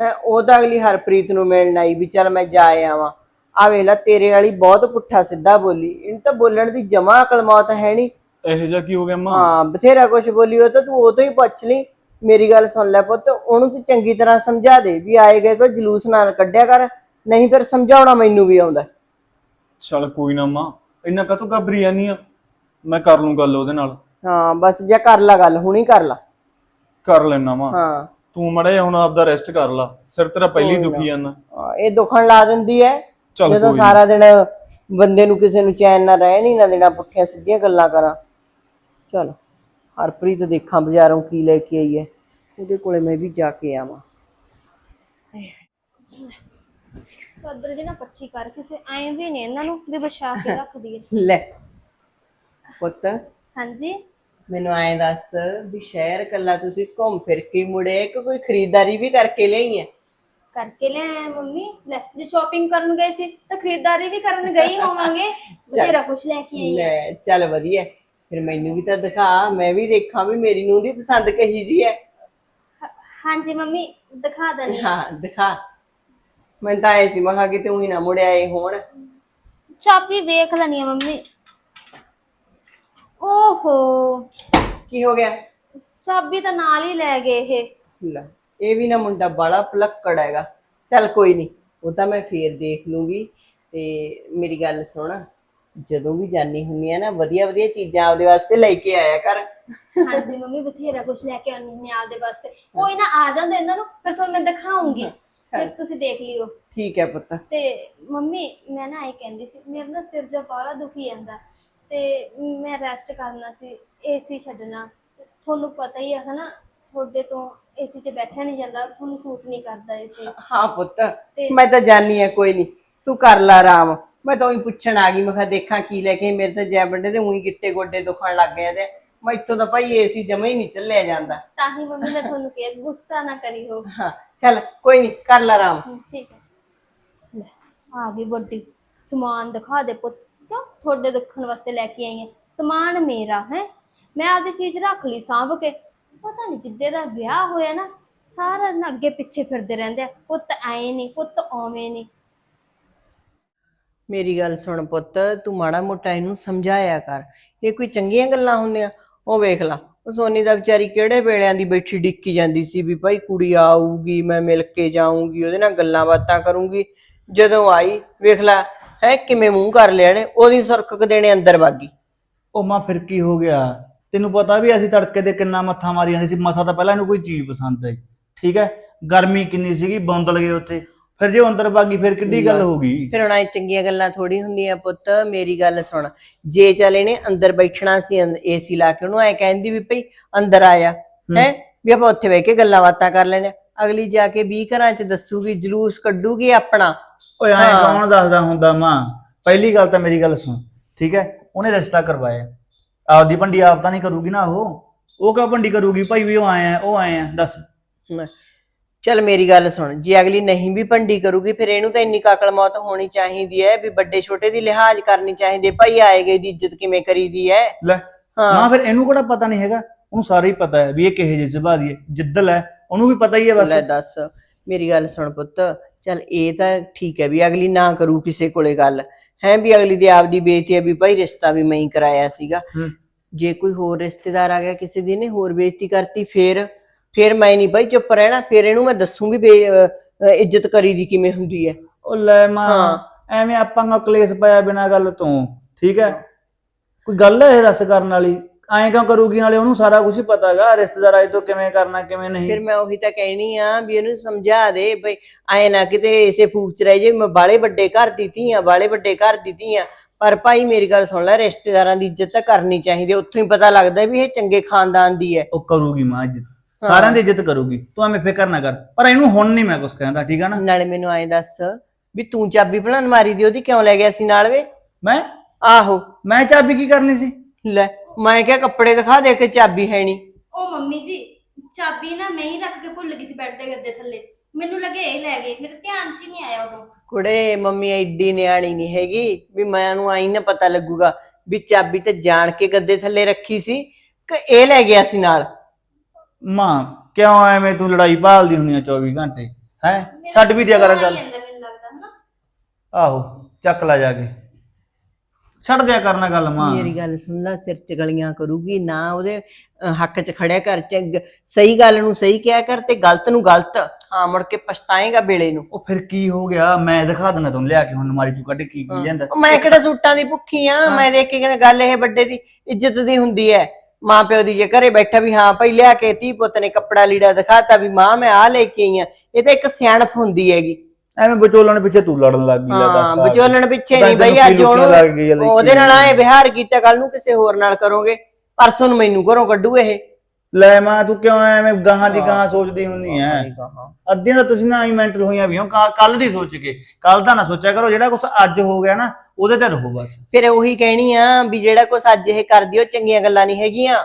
ਉਹ ਤਾਂ ਅਗਲੀ ਹਰਪ੍ਰੀਤ ਨੂੰ ਮਿਲਣ ਆਈ ਵੀ ਚੱਲ ਮੈਂ ਜਾ ਆਵਾਂ। ਆ ਵੇਖ ਲੈ ਤੇਰੇ ਵਾਲੀ ਬਹੁਤ ਪੁੱਠਾ ਸਿੱਧਾ ਬੋਲੀ। ਇਹਨੂੰ ਤਾਂ ਬੋਲਣ ਦੀ ਜਮਾ ਅਕਲ ਮੌਤ ਹੈ ਨਹੀਂ। ਇਹੋ ਜਿਹਾ ਕੀ ਹੋ ਗਿਆ ਮਾਂ? ਹਾਂ ਬਥੇਰਾ ਕੁਝ ਬੋਲੀ ਉਹ ਤਾਂ ਤੂੰ ਉਹ ਤੋਂ ਹੀ ਪੁੱਛ ਲਈ। ਮੇਰੀ ਗੱਲ ਸੁਣ ਲੈ ਪੁੱਤ ਉਹਨੂੰ ਤੂੰ ਚੰਗੀ ਤਰ੍ਹਾਂ ਸਮਝਾ ਦੇ ਵੀ ਆਏ ਗਏ ਤਾਂ ਜਲੂਸ ਨਾਲ ਕੱਢਿਆ ਕਰ ਨਹੀਂ ਫਿਰ ਸਮਝਾਉਣਾ ਮੈਨੂੰ ਵੀ ਆਉਂਦਾ। ਚਲ ਕੋਈ ਨਾ ਮਾਂ ਇੰਨਾ ਕਾਹਤੋਂ ਘਬਰੀ ਜਾਨੀ ਆ? ਮੈਂ ਕਰ ਲੂੰ ਗੱਲ ਉਹਦੇ ਨਾਲ। ਹਾਂ ਬਸ ਜੇ ਕਰ ਲਾ ਗੱਲ ਹੁਣੀ ਕਰ ਲਾ। ਕਰ ਲੈਣਾ ਮਾਂ। ਹਾਂ। ਤੂੰ ਮੜਾ ਹੁਣ ਆਪਦਾ ਰੈਸਟ ਕਰ ਲਾ। ਸਿਰ ਤੇਰਾ ਪਹਿਲੀ ਦੁਖੀ ਜਾਂਦਾ। ਹਾਂ, ਇਹ ਦੁਖਣ ਲਾ ਦਿੰਦੀ ਐ। ਚੱਲ ਜਦੋਂ ਕੋਈ ਸਾਰਾ ਦਿਨ ਬੰਦੇ ਨੂੰ ਕਿਸੇ ਨੂੰ ਚੈਨ ਨਾ ਰਹਿ ਨਹੀਂ ਨਾ ਦੇਣਾ ਪੁੱਠੀਆਂ ਸਿੱਧੀਆਂ ਗੱਲਾਂ ਕਰਾਂ। ਚਲ ਹਰਪ੍ਰੀਤ ਦੇਖਾਂ ਬਾਜ਼ਾਰੋਂ ਕੀ ਲੈ ਕੇ ਆਈ ਐ। ਉਹਦੇ ਕੋਲੇ ਮੈਂ ਵੀ ਜਾ ਕੇ ਆਵਾਂ। ਚਾਦਰ ਜੀ ਨਾ ਪੱਠੀ ਕਰ ਕਿਸੇ ਐਂ ਵੀ ਨਹੀਂ ਇਹਨਾਂ ਨੂੰ ਵੀ ਵਿਛਾ ਕੇ ਰੱਖ ਦਈਏ ਲੈ ਪੁੱਤ। ਹਾਂਜੀ? ਮੈਨੂੰ ਐਂ ਦੱਸ ਵੀ ਸ਼ਹਿਰ ਕੱਲਾ ਤੁਸੀਂ ਘੁੰਮ ਫਿਰ ਕੇ ਮੁੜੇ ਕਿ ਕੋਈ ਖਰੀਦਦਾਰੀ ਵੀ ਕਰਕੇ ਲਈ ਹੈ ਕਰਕੇ ਲੈ ਆਏ ਮੰਮੀ। ਲੈ ਜੇ ਸ਼ਾਪਿੰਗ ਕਰਨ ਗਏ ਸੀ ਤਾਂ ਖਰੀਦਦਾਰੀ ਵੀ ਕਰਨ ਗਈ ਹੋਵਾਂਗੇ। ਬਥੇਰਾ ਕੁਝ ਲੈ ਕੇ ਆਈ ਲੈ ਚੱਲ ਵਧੀਆ। ਫਿਰ ਮੈਨੂੰ ਵੀ ਤਾਂ ਦਿਖਾ ਮੈਂ ਵੀ ਦੇਖਾਂ ਵੀ ਮੇਰੀ ਨੂੰ ਦੀ ਪਸੰਦ ਕਹੀ ਜੀ ਹੈ ਹਾਂਜੀ ਮੰਮੀ ਦਿਖਾ ਦਨੀ ਹਾਂ। ਦਿਖਾ। ਮੈਂ ਤਾਂ ਐ ਸੀ ਮਖਾ ਕਿ ਤੂੰ ਹੀ ਨਾ ਮੁੜਿਆ ਇਹ ਹੁਣ। ਚਾਬੀ ਵੇਖ ਲੈਣੀ ਆ ਮੰਮੀ। ਓਹੋ। ਕੀ ਹੋ ਗਿਆ? ਚਾਬੀ ਤਾਂ ਨਾਲ ਹੀ ਲੈ ਗਏ ਇਹ। ਲੈ ਇਹ ਵੀ ਨਾ ਮੁੰਡਾ ਬੜਾ ਪਲੱਕੜ ਹੈਗਾ। ਚੱਲ ਕੋਈ ਨਹੀਂ ਉਹ ਤਾਂ ਮੈਂ ਫੇਰ ਦੇਖ ਲੂੰਗੀ। ਤੇ ਮੇਰੀ ਗੱਲ ਸੁਣ ਜਦੋਂ ਵੀ ਜਾਨੀ ਹੁੰਨੀ ਆ ਨਾ ਵਧੀਆ ਵਧੀਆ ਚੀਜ਼ਾਂ ਆਪਦੇ ਵਾਸਤੇ ਲੈ ਕੇ ਆਇਆ ਕਰ। ਹਾਂਜੀ ਮੰਮੀ ਬਥੇਰਾ ਕੁਝ ਲੈ ਕੇ ਆਉਣੀ ਨੇ ਆਪਦੇ ਵਾਸਤੇ। ਕੋਈ ਨਾ ਆ ਜਾਂਦੇ ਇਹਨਾਂ ਨੂੰ ਫਿਰ ਤੁਹਾਨੂੰ ਮੈਂ ਦਿਖਾਉਂਗੀ। ਫਿਰ ਤੁਸੀਂ ਦੇਖ ਲਿਓ। ਠੀਕ ਹੈ ਪੁੱਤ। ਤੇ ਮੰਮੀ ਮੈਂ ਨਾ ਇਹ ਕਹਿੰਦੀ ਸੀ ਮੇਰਾ ਨਾ ਸਿਰ ਜਿਹਾ ਬਾਹਲਾ ਦੁਖੀ ਜਾਂਦਾ। ਤੇ ਮੈਂ ਰੈਸਟ ਕਰਨਾ ਸੀ ਏਸੀ ਛੱਡਣਾ। ਤੇ ਤੁਹਾਨੂੰ ਪਤਾ ਹੀ ਹੈ ਹਨਾ ਤੁਹਾਡੇ ਤੋਂ ਏਸੀ 'ਚ ਬੈਠਿਆ ਨਹੀਂ ਜਾਂਦਾ ਤੁਹਾਨੂੰ ਸੂਟ ਨਹੀਂ ਕਰਦਾ ਏਸੀ ਹਾਂ ਪੁੱਤ ਮੈਂ ਤਾਂ ਜਾਣੀ ਆ ਕੋਈ ਨਹੀਂ ਤੂੰ ਕਰ ਲੈ ਆਰਾਮ। ਮੈਂ ਤਾਂ ਉਹੀ ਪੁੱਛਣ ਆ ਗਈ ਮੈਂ ਕਿਹਾ ਦੇਖਾਂ ਕੀ ਲੈ ਕੇ। ਮੇਰੇ ਤਾਂ ਜੈ ਬੰਦੇ ਦੇ ਉਹੀ ਗਿੱਟੇ ਗੋਡੇ ਦੁਖਣ ਲੱਗ ਗਏ ਤੇ ਮੈਂ ਇੱਥੋਂ ਤਾਂ ਭਾਈ ਏਸੀ ਜਮਾ ਹੀ ਨਹੀਂ ਚੱਲਿਆ ਜਾਂਦਾ। ਤਾਂ ਹੀ ਮੰਮੀ ਮੈਂ ਤੁਹਾਨੂੰ ਕਿਹਾ ਗੁੱਸਾ ਨਾ ਕਰੀ ਹੋ। ਹਾਂ ਚੱਲ ਕੋਈ ਨਹੀਂ ਕਰ ਲੈ ਆਰਾਮ। ਠੀਕ ਹੈ। ਲੈ ਆ ਗਈ ਵੱਡੀ ਸਮਾਨ ਦਿਖਾ ਦੇ ਪੁੱਤ। ਤੁਹਾਡੇ ਦੇਖਣ ਵਾਸਤੇ ਲੈ ਕੇ ਆਈ ਹਾਂ। ਸਮਾਨ ਮੇਰਾ, ਹੈ? ਮੈਂ ਆਪਦੀ ਚੀਜ਼ ਰੱਖ ਲਈ ਸਾਂਭ ਕੇ। ਪਤਾ ਨਹੀਂ ਜਿੱਦੇ ਦਾ ਵਿਆਹ ਹੋਇਆ ਨਾ, ਸਾਰਾ ਦਿਨ ਅੱਗੇ ਪਿੱਛੇ ਫਿਰਦੇ ਰਹਿੰਦੇ ਆ। ਪੁੱਤ ਐ ਨਹੀਂ ਪੁੱਤ ਓਵੇਂ ਨਹੀਂ ਮੇਰੀ ਗੱਲ ਸੁਣ ਪੁੱਤ, ਤੂੰ ਮਾੜਾ ਮੋਟਾ ਇਹਨੂੰ ਸਮਝਾਇਆ ਕਰ। ਇਹ ਕੋਈ ਚੰਗੀਆਂ ਗੱਲਾਂ ਹੁੰਦੀਆਂ? ਉਹ ਵੇਖ ਲਾ, ਉਹ ਸੋਨੀ ਦਾ ਵਿਚਾਰੀ ਕਿਹੜੇ ਵੇਲਿਆਂ ਦੀ ਬੈਠੀ ਡਿੱਕੀ ਜਾਂਦੀ ਸੀ ਵੀ ਭਾਈ ਕੁੜੀ ਆਊਗੀ, ਮੈਂ ਮਿਲ ਕੇ ਜਾਊਂਗੀ, ਉਹਦੇ ਨਾਲ ਗੱਲਾਂ ਬਾਤਾਂ ਕਰੂੰਗੀ। ਜਦੋਂ ਆਈ, ਵੇਖ ਲਾ ਹੈ ਕਿਵੇਂ ਮੂੰਹ ਕਰ ਲਿਆ ਨੇ ਉਹਦੀ ਸੁਰਖ ਦੇਣੇ ਅੰਦਰ ਵਾਗੀ। ਉਹ ਮਾਂ ਫਿਰ ਕੀ ਹੋ ਗਿਆ? ਤੈਨੂੰ ਪਤਾ ਵੀ ਅਸੀਂ ਤੜਕੇ ਦੇ ਕਿੰਨਾ ਮੱਥਾ ਮਾਰੀ ਜਾਂਦੇ ਸੀ ਮਸਾ ਤਾਂ ਪਹਿਲਾਂ ਇਹਨੂੰ ਕੋਈ ਚੀਜ਼ ਪਸੰਦ ਆਈ। ਠੀਕ ਹੈ? ਗਰਮੀ ਕਿੰਨੀ ਸੀਗੀ ਬੌਂਦਲ ਗਏ ਉੱਥੇ। ਫਿਰ ਜੇ ਉਹ ਅੰਦਰ ਬਾਗੀ ਫਿਰ ਕਿੱਡੀ ਗੱਲ ਹੋ ਗਈ? ਫਿਰ ਹੁਣ ਐ ਚੰਗੀਆਂ ਗੱਲਾਂ ਥੋੜੀ ਹੁੰਦੀਆਂ ਪੁੱਤ ਮੇਰੀ ਗੱਲ ਸੁਣ। ਜੇ ਚਲੇ ਨੇ ਅੰਦਰ ਬੈਠਣਾ ਸੀ ਏਸੀ ਲਾ ਕੇ ਉਹਨੂੰ ਐ ਕਹਿੰਦੀ ਵੀ ਭਈ ਅੰਦਰ ਆਇਆ ਹੈ। ਵੀ ਆਪਾਂ ਉੱਥੇ ਬਹਿ ਕੇ ਗੱਲਾਂ ਬਾਤਾਂ ਕਰ ਲੈਣੇ ਅਗਲੀ ਜਾ ਕੇ 20 ਘਰਾਂ ਚ ਦੱਸੂਗੀ ਜਲੂਸ ਕੱਢੂਗੀ ਆਪਣਾ। ਓਏ ਐਂ ਹਾਂ। ਕੌਣ ਦੱਸਦਾ ਹੁੰਦਾ ਮਾਂ? ਪਹਿਲੀ ਗੱਲ ਤਾਂ ਮੇਰੀ ਗੱਲ ਸੁਣ ਠੀਕ ਹੈ? ਉਹਨੇ ਰਿਸ਼ਤਾ ਕਰਵਾਇਆ। ਆਪਦੀ ਭੰਡੀ ਆਪ ਤਾਂ ਨਹੀਂ ਕਰੂਗੀ ਨਾ ਉਹ। ਉਹ ਕਿਉਂ ਭੰਡੀ ਕਰੂਗੀ? ਭਾਈ ਵੀ ਉਹ ਆਏ ਆ ਉਹ ਆਏ ਆ ਦੱਸ। ਹਮ, ਚੱਲ ਮੇਰੀ ਗੱਲ ਸੁਣ ਜੇ ਅਗਲੀ ਨਹੀਂ ਵੀ ਭੰਡੀ ਕਰੂਗੀ ਫਿਰ ਇਹਨੂੰ ਤਾਂ ਇੰਨੀ ਕਾਕਲ ਮੌਤ ਹੋਣੀ ਚਾਹੀਦੀ ਹੈ ਵੀ ਵੱਡੇ ਛੋਟੇ ਦੀ ਲਿਹਾਜ਼ ਕਰਨੀ ਚਾਹੀਦੀ ਹੈ। ਭਾਈ ਆਏ ਗਏ ਦੀ ਇੱਜ਼ਤ ਕਿਵੇਂ ਕਰੀਦੀ ਹੈ? ਲੈ ਹਾਂ। ਮਾਂ ਫਿਰ ਇਹਨੂੰ ਕਿਹੜਾ ਪਤਾ ਨਹੀਂ ਹੈਗਾ? ਉਹਨੂੰ ਸਾਰਾ ਹੀ ਪਤਾ ਹੈ ਵੀ ਇਹ ਕਿਹੇ ਜਿਹੇ ਸੁਭਾਅ ਦੀ ਹੈ। ਜਿੱਦਲ ਹੈ ਉਹਨੂੰ ਵੀ ਪਤਾ ਹੀ ਹੈ ਬਸ। ਲੈ ਦੱਸ ਮੇਰੀ ਗੱਲ ਸੁਣ ਪੁੱਤ। ਚੱਲ ਇਹ ਤਾਂ ਠੀਕ ਹੈ ਵੀ ਅਗਲੀ ਨਾ ਕਰੂ ਕਿਸੇ ਕੋਲੇ ਗੱਲ। ਹੈ ਵੀ ਅਗਲੀ ਦੀ ਆਪਦੀ ਬੇਇੱਜ਼ਤੀ ਹੈ ਵੀ ਭਾਈ ਰਿਸ਼ਤਾ ਵੀ ਮੈਂ ਹੀ ਕਰਾਇਆ ਸੀਗਾ। ਜੇ ਕੋਈ ਹੋਰ ਰਿਸ਼ਤੇਦਾਰ ਆ ਗਿਆ ਕਿਸੇ ਦੀ ਨੇ ਹੋਰ ਬੇਇੱਜ਼ਤੀ ਕਰਤੀ ਫੇਰ ਫੇਰ ਮੈਂ ਨਹੀਂ ਭਾਈ ਚੁੱਪ ਰਹਿਣਾ। ਫੇਰ ਇਹਨੂੰ ਮੈਂ ਦੱਸੂ ਵੀ ਇੱਜ਼ਤ ਕਰੀ ਦੀ ਕਿਵੇਂ ਹੁੰਦੀ ਹੈ। ਉਹ ਲੈ ਮਾਂ। ਐਵੇਂ ਆਪਾਂ ਨੂੰ ਕਲੇਸ਼ ਪਾਇਆ ਬਿਨਾਂ ਗੱਲ ਤੋਂ ਠੀਕ ਹੈ। ਕੋਈ ਗੱਲ ਹੈ ਇਹ ਦੱਸ ਕਰਨ ਵਾਲੀ? ਐਂ ਕਿਉਂ ਕਰੂਗੀ? ਨਾਲੇ ਉਹਨੂੰ ਸਾਰਾ ਕੁਝ ਹੀ ਪਤਾ ਹੈਗਾ ਰਿਸ਼ਤੇਦਾਰ ਤੋਂ ਕਿਵੇਂ ਕਰਨਾ ਕਿਵੇਂ ਨਹੀਂ। ਫਿਰ ਮੈਂ ਉਹੀ ਤਾਂ ਕਹਿਣੀ ਆ ਵੀ ਇਹਨੂੰ ਸਮਝਾ ਦੇ ਬਈ ਐ ਨਾ ਕਿਤੇ ਇਸੇ ਫੂਕ ਚ ਰਹਿ ਜੇ। ਮੈਂ ਬਾਲੇ ਵੱਡੇ ਘਰ ਦੀ ਧੀ ਆ ਬਾਲੇ ਵੱਡੇ ਘਰ ਦੀ ਧੀ ਆ। ਪਰ ਭਾਈ ਮੇਰੀ ਗੱਲ ਸੁਣ ਲੈ ਰਿਸ਼ਤੇਦਾਰਾਂ ਦੀ ਇੱਜ਼ਤ ਤਾਂ ਕਰਨੀ ਚਾਹੀਦੀ ਹੈ। ਉੱਥੋਂ ਹੀ ਪਤਾ ਲੱਗਦਾ ਵੀ ਇਹ ਚੰਗੇ ਖਾਨਦਾਨ ਦੀ ਹੈ ਉਹ ਕਰੂਗੀ ਮਾਂ ਇੱਜ਼ਤ। ਸਾਰਿਆਂ ਦੀ ਇੱਜ਼ਤ ਕਰੂਗੀ। ਤੂੰ ਐਵੇਂ ਫਿਕਰ ਨਾ ਕਰ। ਪਰ ਇਹਨੂੰ ਹੁਣ ਨਹੀਂ ਮੈਂ ਕੁਝ ਕਹਿੰਦਾ ਠੀਕ ਹੈ ਨਾ? ਨਾਲੇ ਮੈਨੂੰ ਐਂ ਦੱਸ ਵੀ ਤੂੰ ਚਾਬੀ ਭਲਨ ਮਾਰੀ ਦੀ ਉਹਦੀ ਕਿਉਂ ਲੈ ਗਿਆ ਸੀ ਨਾਲ ਵੇ? ਮੈਂ? ਆਹੋ। ਮੈਂ ਚਾਬੀ ਕੀ ਕਰਨੀ ਸੀ? ਲੈ ਮੈਂ ਕਿਹਾ ਕੱਪੜੇ ਦਿਖਾ ਦੇ ਕੇ ਚਾਬੀ ਹੈ ਨਹੀਂ। ਉਹ ਮੰਮੀ ਜੀ ਚਾਬੀ ਨਾ ਮੈਂ ਹੀ ਰੱਖ ਕੇ ਭੁੱਲ ਗਈ ਸੀ ਬੈੱਡ ਦੇ ਗੱਦੇ ਥੱਲੇ। ਮੈਨੂੰ ਲੱਗੇ ਇਹ ਲੈ ਗਏ ਮੇਰੇ ਧਿਆਨ 'ਚ ਹੀ ਨਹੀਂ ਆਇਆ ਉਦੋਂ। ਕੁੜੇ ਮੰਮੀ ਐਡੀ ਨਿਆਣੀ ਨਹੀਂ ਹੈਗੀ ਵੀ ਮੈਨੂੰ ਆਈ ਨਾ ਪਤਾ ਲੱਗੂਗਾ ਵੀ ਚਾਬੀ ਤੇ ਜਾਣ ਕੇ ਗੱਦੇ ਥੱਲੇ ਰੱਖੀ ਸੀ ਕਿ ਇਹ ਲੈ ਗਿਆ ਸੀ ਨਾਲ। ਮਾਂ ਕਿਉਂ ਐਵੇਂ ਤੂੰ ਲੜਾਈ ਭਾਲਦੀ ਹੁੰਨੀ ਆ 24 ਘੰਟੇ? ਹੈ? ਛੱਡ ਵੀ ਦਿਆ ਕਰ ਗੱਲ। ਜਾਂਦਾ ਮੈਨੂੰ ਲੱਗਦਾ ਹਨਾ? ਆਹੋ ਚੱਕ ਲੈ ਜਾ ਕੇ। ਛੱਡ ਦਿਆ ਕਰਨਾ ਗੱਲ ਮਾਂ। ਮੇਰੀ ਗੱਲ ਸੁਣ ਲੈ ਸਿਰ ਚ ਗਲੀਆਂ ਕਰੂਗੀ ਨਾ ਉਹਦੇ ਅਹ, ਹੱਕ ਚ ਖੜਿਆ ਕਰ ਚੰਗ ਸਹੀ ਗੱਲ ਨੂੰ ਸਹੀ ਕਿਹਾ ਕਰ ਤੇ ਗਲਤ ਨੂੰ ਗਲਤ। ਹਾਂ ਮੁੜ ਕੇ ਪਛਤਾਏਗਾ ਵੇਲੇ ਨੂੰ। ਉਹ ਫਿਰ ਕੀ ਹੋ ਗਿਆ? ਮੈਂ ਦਿਖਾ ਦਿੰਦਾ ਤੁਹਾਨੂੰ ਲਿਆ ਕੇ ਹੁਣ ਮਾਰੀ ਤੂੰ ਕੱਢ ਕੀ ਕੀ ਜਾਂਦਾ ਉਹ ਮੈਂ ਕਿਹੜਾ ਸੂਟਾਂ ਦੀ ਭੁੱਖੀ ਆ? ਮੈਂ ਦੇਖ ਕੇ ਕਹਿੰਦਾ ਗੱਲ ਇਹ ਵੱਡੇ ਦੀ ਇੱਜ਼ਤ ਦੀ ਹੁੰਦੀ ਹੈ ਮਾਂ ਪਿਓ ਦੀ ਜੇ ਘਰੇ ਬੈਠਾ ਵੀ ਹਾਂ ਭਾਈ ਲਿਆ ਕੇ ਧੀ ਪੁੱਤ ਨੇ ਕੱਪੜਾ ਲੀੜਾ ਦਿਖਾਤਾ ਵੀ ਮਾਂ ਮੈਂ ਆ ਲੈ ਕੇ ਆਈ ਆ। ਇਹ ਤਾਂ ਇੱਕ ਸਿਆਣਪ ਹੁੰਦੀ ਹੈਗੀ। ਐਵੇਂ ਵਿਚੋਲਣ ਪਿੱਛੇ ਤੂੰ ਲੜਨ ਲੱਗ ਗਈ ਲੈ ਹਾਂ ਦੱਸ ਆ। ਵਿਚੋਲਣ ਪਿੱਛੇ ਨਹੀਂ ਬਈ ਅੱਜ ਉਹਨੂੰ ਆ ਉਹਦੇ ਨਾਲ ਆਏ ਵਿਹਾਰ ਕੀਤਾ ਕੱਲ ਨੂੰ ਕਿਸੇ ਹੋਰ ਨਾਲ ਕਰੋਗੇ। ਪਰਸੋਂ ਨੂੰ ਮੈਨੂੰ ਘਰੋਂ ਕੱਢੂ ਇਹ। ਲੈ ਮਾਂ ਤੂੰ ਕਿਉਂ ਐਵੇਂ ਗਾਹਾਂ ਦੀ ਗਾਹਾਂ ਸੋਚਦੀ ਹੁੰਨੀ ਐ? ਅੱਧੀਆਂ ਤਾਂ ਤੁਸੀਂ ਨਾ ਮੈਂਟਲ ਹੋਈਆਂ ਵੀ ਹੋ ਕੱਲ ਦੀ ਸੋਚ ਕੇ। ਕੱਲ ਦਾ ਨਾ ਸੋਚਿਆ ਕਰੋ ਜਿਹੜਾ ਕੁਝ ਅੱਜ ਹੋ ਗਿਆ ਨਾ ਉਹਦੇ ਤੇ ਰਹੋ ਬਸ। ਫਿਰ ਉਹੀ ਕਹਿਣੀ ਆ ਵੀ ਜਿਹੜਾ ਕੁਛ ਅੱਜ ਇਹ ਕਰਦੀ ਉਹ ਚੰਗੀਆਂ ਗੱਲਾਂ ਨਹੀਂ ਹੈਗੀਆਂ।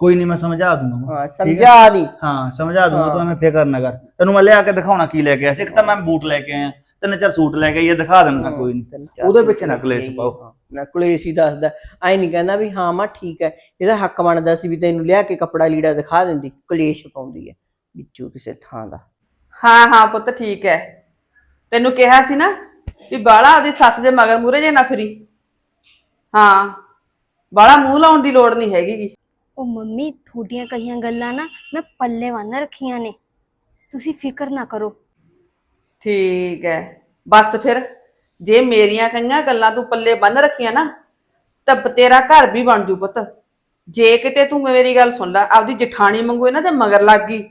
ਕੋਈ ਨਹੀਂ ਮੈਂ ਸਮਝਾ ਦੂੰਗਾ। ਹਾਂ ਸਮਝਾ ਦੀ। ਹਾਂ ਸਮਝਾ ਦੂੰਗਾ ਤੂੰ ਐਵੇਂ ਫਿਕਰ ਨਾ ਕਰ। ਤੈਨੂੰ ਮੈਂ ਲਿਆ ਕੇ ਦਿਖਾਉਣਾ ਕੀ ਲੈ ਕੇ ਆਇਆ ਸੀ। ਇੱਕ ਤਾਂ ਮੈਂ ਬੂਟ ਲੈ ਕੇ ਆਇਆ ਤਿੰਨ ਚਾਰ ਸੂਟ ਲੈ ਕੇ ਆਇਆ ਦਿਖਾ ਦਿੰਦਾ ਕੋਈ ਨਹੀਂ ਉਹਦੇ ਪਿੱਛੇ ਨਾ ਕਲੇਸ਼ ਪਾਓ। ਨਾ ਕਲੇਸ਼ ਹੀ ਦੱਸਦਾ। ਐ ਨਹੀਂ ਕਹਿੰਦਾ ਵੀ ਹਾਂ ਮਾਂ ਠੀਕ ਹੈ। ਇਹਦਾ ਹੱਕ ਬਣਦਾ ਸੀ ਵੀ ਤੈਨੂੰ ਲਿਆ ਕੇ ਕੱਪੜਾ ਲੀੜਾ ਦਿਖਾ ਦਿੰਦੀ। ਕਲੇਸ਼ ਪਾਉਂਦੀ ਹੈ ਵਿੱਚੋਂ ਕਿਸੇ ਥਾਂ ਦਾ। ਹਾਂ ਹਾਂ ਪੁੱਤ ਠੀਕ ਹੈ। ਤੈਨੂੰ ਕਿਹਾ ਸੀ ਨਾ ਵੀ ਬਾਲਾ ਉਹਦੀ ਸੱਸ ਦੇ ਮਗਰ ਮੂਰੇ ਜੇ ਨਾ ਫਿਰੀ। ਹਾਂ ਬਾਲਾ ਮੂੰਹ ਲਾਉਣ ਦੀ ਲੋੜ ਨਹੀਂ ਹੈਗੀ। ਉਹ ਮੰਮੀ ਤੁਹਾਡੀਆਂ ਕਹੀਆਂ ਗੱਲਾਂ ਨਾ ਮੈਂ ਪੱਲੇ ਬੰਨ ਰੱਖੀਆਂ ਨੇ। ਤੁਸੀਂ ਫਿਕਰ ਨਾ ਕਰੋ। ਠੀਕ ਹੈ ਬਸ ਫਿਰ ਜੇ ਮੇਰੀਆਂ ਕਈਆਂ ਗੱਲਾਂ ਤੂੰ ਪੱਲੇ ਬੰਨ ਰੱਖੀਆਂ ਨਾ ਤਾਂ ਤੇਰਾ ਘਰ ਵੀ ਬਣ ਜੂ ਪੁੱਤ। ਜੇ ਕਿਤੇ ਤੂੰ ਮੇਰੀ ਗੱਲ ਸੁਣ ਲੈ ਆਪਦੀ ਜਠਾਣੀ ਮੰਗੂ ਇਹਨਾਂ ਦੇ ਮਗਰ ਲੱਗ ਗਈ